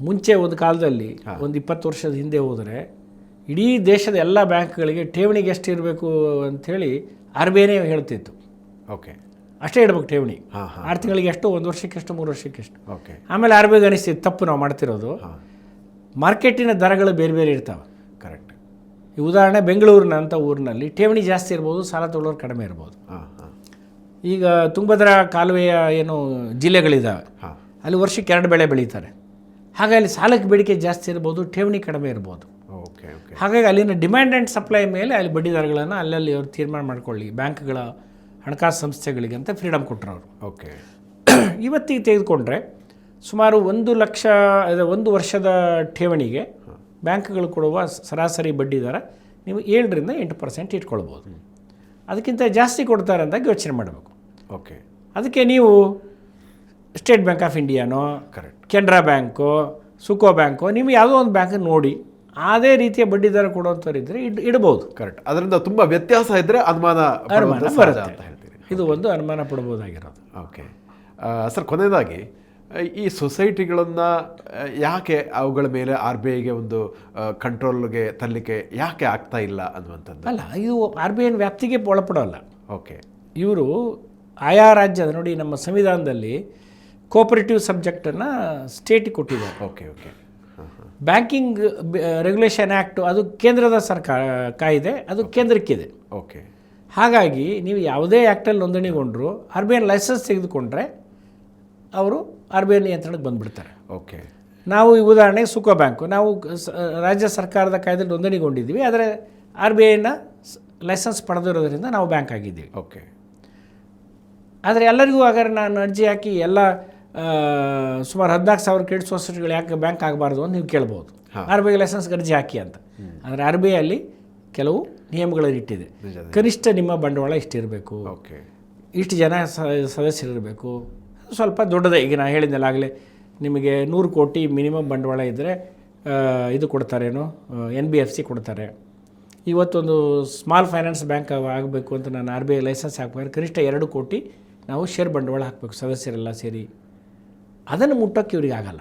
ಮುಂಚೆ ಒಂದು ಕಾಲದಲ್ಲಿ ಒಂದು ಇಪ್ಪತ್ತು ವರ್ಷದ ಹಿಂದೆ ಹೋದರೆ ಇಡೀ ದೇಶದ ಎಲ್ಲ ಬ್ಯಾಂಕ್ಗಳಿಗೆ ಠೇವಣಿಗೆ ಎಷ್ಟು ಇರಬೇಕು ಅಂಥೇಳಿ ಆರ್ ಬಿ ಐನೇ ಹೇಳ್ತಿತ್ತು. ಓಕೆ. ಅಷ್ಟೇ ಇಡ್ಬೇಕು ಠೇವಣಿ. ಆರು ತಿಂಗಳಿಗೆ ಎಷ್ಟು ಒಂದು ವರ್ಷಕ್ಕೆ ಎಷ್ಟು ಮೂರು ವರ್ಷಕ್ಕೆ ಎಷ್ಟು. ಓಕೆ. ಆಮೇಲೆ ಆರ್ ಬಿ ಐಗೆ ಅನಿಸ್ತಿತ್ತು ತಪ್ಪು ನಾವು ಮಾಡ್ತಿರೋದು. ಮಾರ್ಕೆಟಿನ ದರಗಳು ಬೇರೆ ಬೇರೆ ಇರ್ತಾವೆ. ಈ ಉದಾಹರಣೆ ಬೆಂಗಳೂರಿನಂಥ ಊರಿನಲ್ಲಿ. ಠೇವಣಿ ಜಾಸ್ತಿ ಇರ್ಬೋದು ಸಾಲ ತೊಗೊಳ್ಳೋರು ಕಡಿಮೆ ಇರ್ಬೋದು. ಹಾಂ ಹಾಂ. ಈಗ ತುಂಗಭದ್ರಾ ಕಾಲುವೆಯ ಏನು ಜಿಲ್ಲೆಗಳಿದ್ದಾವೆ ಅಲ್ಲಿ ವರ್ಷಕ್ಕೆ ಎರಡು ಬೆಳೆ ಬೆಳೀತಾರೆ. ಹಾಗಾಗಿ ಅಲ್ಲಿ ಸಾಲಕ್ಕೆ ಬೇಡಿಕೆ ಜಾಸ್ತಿ ಇರ್ಬೋದು ಠೇವಣಿ ಕಡಿಮೆ ಇರ್ಬೋದು. Okay okay. ಹಾಗಾಗಿ ಅಲ್ಲಿನ ಡಿಮ್ಯಾಂಡ್ ಆ್ಯಂಡ್ ಸಪ್ಲೈ ಮೇಲೆ ಅಲ್ಲಿ ಬಡ್ಡಿದರಗಳನ್ನು ಅಲ್ಲಲ್ಲಿ ಅವರು ತೀರ್ಮಾನ ಮಾಡ್ಕೊಳ್ಳಿ. ಬ್ಯಾಂಕ್ಗಳ ಹಣಕಾಸು ಸಂಸ್ಥೆಗಳಿಗೆ ಅಂತ ಫ್ರೀಡಮ್ ಕೊಟ್ಟರು ಅವರು. ಓಕೆ. ಇವತ್ತಿಗೆ ತೆಗೆದುಕೊಂಡ್ರೆ ಸುಮಾರು ಒಂದು ಲಕ್ಷ ಒಂದು ವರ್ಷದ ಠೇವಣಿಗೆ ಬ್ಯಾಂಕ್ಗಳು ಕೊಡುವ ಸರಾಸರಿ ಬಡ್ಡಿ ದರ ನೀವು ಏಳರಿಂದ ಎಂಟು ಪರ್ಸೆಂಟ್ ಇಟ್ಕೊಳ್ಬೋದು. ಅದಕ್ಕಿಂತ ಜಾಸ್ತಿ ಕೊಡ್ತಾರೆ ಅಂತ ಯೋಚನೆ ಮಾಡಬೇಕು. ಓಕೆ. ಅದಕ್ಕೆ ನೀವು ಸ್ಟೇಟ್ ಬ್ಯಾಂಕ್ ಆಫ್ ಇಂಡಿಯಾನೋ correct. Canara bank Suko bank ನಿಮಗೆ ಯಾವುದೋ ಒಂದು ಬ್ಯಾಂಕ್ ನೋಡಿ ಅದೇ ರೀತಿಯ ಬಡ್ಡಿ ದರ ಕೊಡುವಂಥವ್ರಿದ್ರೆ ಇಡ್ ಇಡ್ಬೋದು. ಕರೆಕ್ಟ್. ಅದರಿಂದ ತುಂಬ ವ್ಯತ್ಯಾಸ ಇದ್ದರೆ ಅನುಮಾನ ಅನುಮಾನ ಬರುತ್ತೆ. ಅಂತ ಹೇಳ್ತೀರಿ. ಇದು ಒಂದು ಅನುಮಾನ ಪಡ್ಬೋದಾಗಿರೋದು. ಓಕೆ. ಸರ್ ಕೊನೆಯದಾಗಿ ಈ ಸೊಸೈಟಿಗಳನ್ನು ಯಾಕೆ ಅವುಗಳ ಮೇಲೆ ಆರ್ ಬಿ ಐಗೆ ಒಂದು ಕಂಟ್ರೋಲ್ಗೆ ತರಲಿಕ್ಕೆ ಯಾಕೆ ಆಗ್ತಾ ಇಲ್ಲ ಅನ್ನುವಂಥದ್ದು? ಅಲ್ಲ ಇದು ಆರ್ ಬಿ ಐನ ವ್ಯಾಪ್ತಿಗೆ ಒಳಪಡೋಲ್ಲ. ಓಕೆ. ಇವರು ಆಯಾ ರಾಜ್ಯದ ನೋಡಿ ನಮ್ಮ ಸಂವಿಧಾನದಲ್ಲಿ ಕೋಪರೇಟಿವ್ ಸಬ್ಜೆಕ್ಟನ್ನು ಸ್ಟೇಟಿಗೆ ಕೊಟ್ಟಿದ್ದಾರೆ. Okay okay. Banking regulation act ಅದು ಕೇಂದ್ರದ ಸರ್ಕಾರ ಕಾಯಿದೆ ಅದು ಕೇಂದ್ರಕ್ಕಿದೆ. ಓಕೆ. ಹಾಗಾಗಿ ನೀವು ಯಾವುದೇ ಆ್ಯಕ್ಟಲ್ಲಿ ನೋಂದಣಿಗೊಂಡ್ರು ಆರ್ ಬಿ ಐ ಲೈಸೆನ್ಸ್ ತೆಗೆದುಕೊಂಡ್ರೆ ಅವರು ಆರ್ ಬಿ ಐ ನಿಯಂತ್ರಣಕ್ಕೆ ಬಂದುಬಿಡ್ತಾರೆ. ಓಕೆ. ನಾವು ಈ ಉದಾಹರಣೆಗೆ ಸುಖ ಬ್ಯಾಂಕು ನಾವು ರಾಜ್ಯ ಸರ್ಕಾರದ ಕಾಯ್ದೆ ನೋಂದಣಿಗೊಂಡಿದ್ದೀವಿ ಆದರೆ ಆರ್ ಬಿ ಐನ ಲೈಸೆನ್ಸ್ ಪಡೆದಿರೋದ್ರಿಂದ ನಾವು ಬ್ಯಾಂಕ್ ಆಗಿದ್ದೀವಿ. ಓಕೆ. ಆದರೆ ಎಲ್ಲರಿಗೂ ಹಾಗಾದ್ರೆ ನಾನು ಅರ್ಜಿ ಹಾಕಿ ಎಲ್ಲ ಸುಮಾರು ಹದಿನಾಲ್ಕು ಸಾವಿರ ಕ್ರೆಡಿಟ್ ಸೊಸೈಟಿಗಳು ಯಾಕೆ ಬ್ಯಾಂಕ್ ಆಗಬಾರ್ದು ಅಂತ ನೀವು ಕೇಳ್ಬೋದು. ಆರ್ ಬಿ ಐ ಲೈಸೆನ್ಸ್ಗೆ ಅರ್ಜಿ ಹಾಕಿ ಅಂತ. ಆದರೆ ಆರ್ ಬಿ ಐಯಲ್ಲಿ ಕೆಲವು ನಿಯಮಗಳನ್ನು ಇಟ್ಟಿದೆ. ಕನಿಷ್ಠ ನಿಮ್ಮ ಬಂಡವಾಳ ಇಷ್ಟಿರಬೇಕು. ಓಕೆ. ಇಷ್ಟು ಜನ ಸದಸ್ಯರಿರಬೇಕು. ಸ್ವಲ್ಪ ದೊಡ್ಡದೇ. ಈಗ ನಾನು ಹೇಳಿದ್ದೆಲ್ಲ ಆಗಲೇ ನಿಮಗೆ ನೂರು ಕೋಟಿ ಮಿನಿಮಮ್ ಬಂಡವಾಳ ಇದ್ದರೆ ಇದು ಕೊಡ್ತಾರೇನು? ಎನ್ ಬಿ ಎಫ್ ಸಿ ಕೊಡ್ತಾರೆ. ಇವತ್ತೊಂದು ಸ್ಮಾಲ್ ಫೈನಾನ್ಸ್ ಬ್ಯಾಂಕ್ ಆಗಬೇಕು ಅಂತ ನಾನು ಆರ್ ಬಿ ಐ ಲೈಸೆನ್ಸ್ ಹಾಕ್ಬೇಕಾದ್ರೆ ಕನಿಷ್ಠ ಎರಡು ಕೋಟಿ ನಾವು ಶೇರ್ ಬಂಡವಾಳ ಹಾಕಬೇಕು ಸದಸ್ಯರೆಲ್ಲ ಸೇರಿ. ಅದನ್ನು ಮುಟ್ಟೋಕ್ಕೆ ಇವ್ರಿಗೆ ಆಗಲ್ಲ.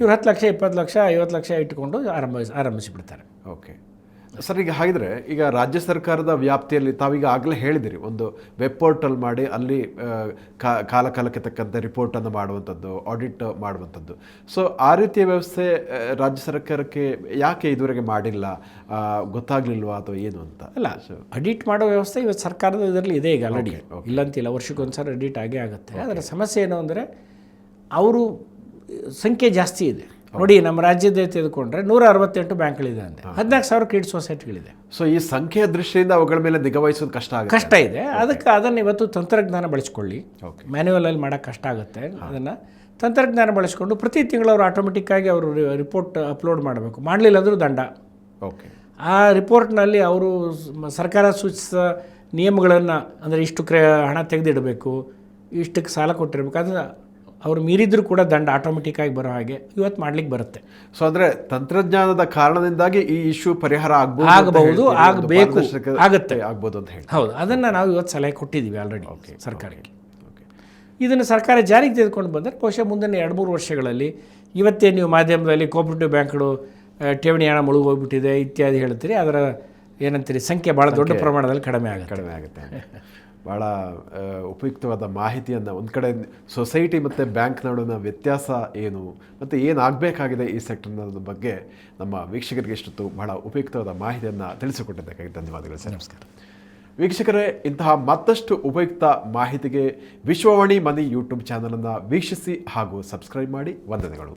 ಇವ್ರು ಹತ್ತು ಲಕ್ಷ ಇಪ್ಪತ್ತು ಲಕ್ಷ ಐವತ್ತು ಲಕ್ಷ ಇಟ್ಕೊಂಡು ಆರಂಭಿಸಿ ಆರಂಭಿಸಿಬಿಡ್ತಾರೆ. ಓಕೆ ಸರ್ ಈಗ ಹಾಗಿದ್ರೆ ಈಗ ರಾಜ್ಯ ಸರ್ಕಾರದ ವ್ಯಾಪ್ತಿಯಲ್ಲಿ ತಾವೀಗ ಆಗಲೇ ಹೇಳಿದಿರಿ ಒಂದು ವೆಬ್ ಪೋರ್ಟಲ್ ಮಾಡಿ ಅಲ್ಲಿ ಕಾಲ ಕಾಲಕ್ಕೆ ತಕ್ಕಂತೆ ರಿಪೋರ್ಟನ್ನು ಮಾಡುವಂಥದ್ದು ಆಡಿಟ್ ಮಾಡುವಂಥದ್ದು. ಸೊ ಆ ರೀತಿಯ ವ್ಯವಸ್ಥೆ ರಾಜ್ಯ ಸರ್ಕಾರಕ್ಕೆ ಯಾಕೆ ಇದುವರೆಗೆ ಮಾಡಿಲ್ಲ? ಗೊತ್ತಾಗ್ಲಿಲ್ವಾ ಅಥವಾ ಏನು ಅಂತ? ಅಲ್ಲ ಅಡಿಟ್ ಮಾಡೋ ವ್ಯವಸ್ಥೆ ಇವತ್ತು ಸರ್ಕಾರದ ಇದರಲ್ಲಿ ಇದೆ ಈಗ ಆಲ್ರೆಡಿ ಇಲ್ಲಂತಿಲ್ಲ ವರ್ಷಕ್ಕೊಂದ್ಸಲ ಅಡಿಟ್ ಆಗೇ ಆಗುತ್ತೆ. ಅದರ ಸಮಸ್ಯೆ ಏನು ಅಂದರೆ ಅವರು ಸಂಖ್ಯೆ ಜಾಸ್ತಿ ಇದೆ. ನೋಡಿ ನಮ್ಮ ರಾಜ್ಯದ ತೆಗೆದುಕೊಂಡ್ರೆ ನೂರ ಅರವತ್ತೆಂಟು ಬ್ಯಾಂಕ್ಗಳಿದೆ ಅಂತೆ. ಹದಿನಾಲ್ಕು ಸಾವಿರ ಕ್ರೆಡಿಟ್ ಸೊಸೈಟಿಗಳಿದೆ. ಸೊ ಈ ಸಂಖ್ಯೆಯ ದೃಷ್ಟಿಯಿಂದ ಅವುಗಳ ಮೇಲೆ ನಿಗವಹಿಸೋದು ಕಷ್ಟ ಆಗುತ್ತೆ. ಕಷ್ಟ ಇದೆ. ಅದಕ್ಕೆ ಅದನ್ನು ಇವತ್ತು ತಂತ್ರಜ್ಞಾನ ಬಳಸ್ಕೊಳ್ಳಿ. ಓಕೆ ಮ್ಯಾನ್ಯುವಲಲ್ಲಿ ಮಾಡೋಕ್ಕೆ ಕಷ್ಟ ಆಗುತ್ತೆ. ಅದನ್ನು ತಂತ್ರಜ್ಞಾನ ಬಳಸ್ಕೊಂಡು ಪ್ರತಿ ತಿಂಗಳು ಅವರು ಆಟೋಮೆಟಿಕ್ಕಾಗಿ ಅವರು ರಿಪೋರ್ಟ್ ಅಪ್ಲೋಡ್ ಮಾಡಬೇಕು. ಮಾಡಲಿಲ್ಲ ಅಂದರೂ ದಂಡ. ಓಕೆ ಆ ರಿಪೋರ್ಟ್ನಲ್ಲಿ ಅವರು ಸರ್ಕಾರ ಸೂಚಿಸಿದ ನಿಯಮಗಳನ್ನು ಅಂದರೆ ಇಷ್ಟು ಕ್ರ ಹಣ ತೆಗೆದಿಡಬೇಕು ಇಷ್ಟಕ್ಕೆ ಸಾಲ ಕೊಟ್ಟಿರಬೇಕು. ಅದನ್ನು ಅವ್ರು ಮೀರಿದ್ರೂ ಕೂಡ ದಂಡ ಆಟೋಮೆಟಿಕ್ಕಾಗಿ ಬರೋ ಹಾಗೆ ಇವತ್ತು ಮಾಡ್ಲಿಕ್ಕೆ ಬರುತ್ತೆ. ಸೊ ಅಂದ್ರೆ ತಂತ್ರಜ್ಞಾನದ ಕಾರಣದಿಂದಾಗಿ ಈ ಇಶ್ಯೂ ಪರಿಹಾರ ಆಗ್ಬೋದು ಆಗಬಹುದು, ಆಗಬೇಕು ಆಗುತ್ತೆ. ಆಗ್ಬೋದು ಅಂತ ಹೇಳಿ ಹೌದು ಅದನ್ನು ನಾವು ಇವತ್ತು ಸಲಹೆ ಕೊಟ್ಟಿದ್ದೀವಿ ಆಲ್ರೆಡಿ ಸರ್ಕಾರಕ್ಕೆ. ಓಕೆ ಇದನ್ನು ಸರ್ಕಾರ ಜಾರಿಗೆ ತೆಗೆದುಕೊಂಡು ಬಂದರೆ ಬಹುಶಃ ಮುಂದಿನ ಎರಡು ಮೂರು ವರ್ಷಗಳಲ್ಲಿ ಇವತ್ತೇ ನೀವು ಮಾಧ್ಯಮದಲ್ಲಿ ಕೋಪರೇಟಿವ್ ಬ್ಯಾಂಕ್ಗಳು ಠೇವಣಿ ಹಣ ಮುಳುಗೋಗ್ಬಿಟ್ಟಿದೆ ಇತ್ಯಾದಿ ಹೇಳ್ತೀರಿ ಅದರ ಏನಂತೀರಿ ಸಂಖ್ಯೆ ಭಾಳ ದೊಡ್ಡ ಪ್ರಮಾಣದಲ್ಲಿ ಕಡಿಮೆ ಆಗುತ್ತೆ. ಕಡಿಮೆ ಆಗುತ್ತೆ ಭಾಳ ಉಪಯುಕ್ತವಾದ ಮಾಹಿತಿಯನ್ನು ಒಂದು ಕಡೆ ಸೊಸೈಟಿ ಮತ್ತು ಬ್ಯಾಂಕ್ ನಡುವಿನ ವ್ಯತ್ಯಾಸ ಏನು ಮತ್ತು ಏನಾಗಬೇಕಾಗಿದೆ ಈ ಸೆಕ್ಟರ್ನ ಬಗ್ಗೆ ನಮ್ಮ ವೀಕ್ಷಕರಿಗೆ ಇಷ್ಟೊತ್ತು ಬಹಳ ಉಪಯುಕ್ತವಾದ ಮಾಹಿತಿಯನ್ನು ತಿಳಿಸಿಕೊಟ್ಟಿದ್ದಕ್ಕಾಗಿ ಧನ್ಯವಾದಗಳು ಸರ್. ನಮಸ್ಕಾರ. ವೀಕ್ಷಕರೇ ಇಂತಹ ಮತ್ತಷ್ಟು ಉಪಯುಕ್ತ ಮಾಹಿತಿಗೆ ವಿಶ್ವವಾಣಿ ಮನಿ ಯೂಟ್ಯೂಬ್ ಚಾನಲನ್ನು ವೀಕ್ಷಿಸಿ ಹಾಗೂ ಸಬ್ಸ್ಕ್ರೈಬ್ ಮಾಡಿ. ವಂದನೆಗಳು.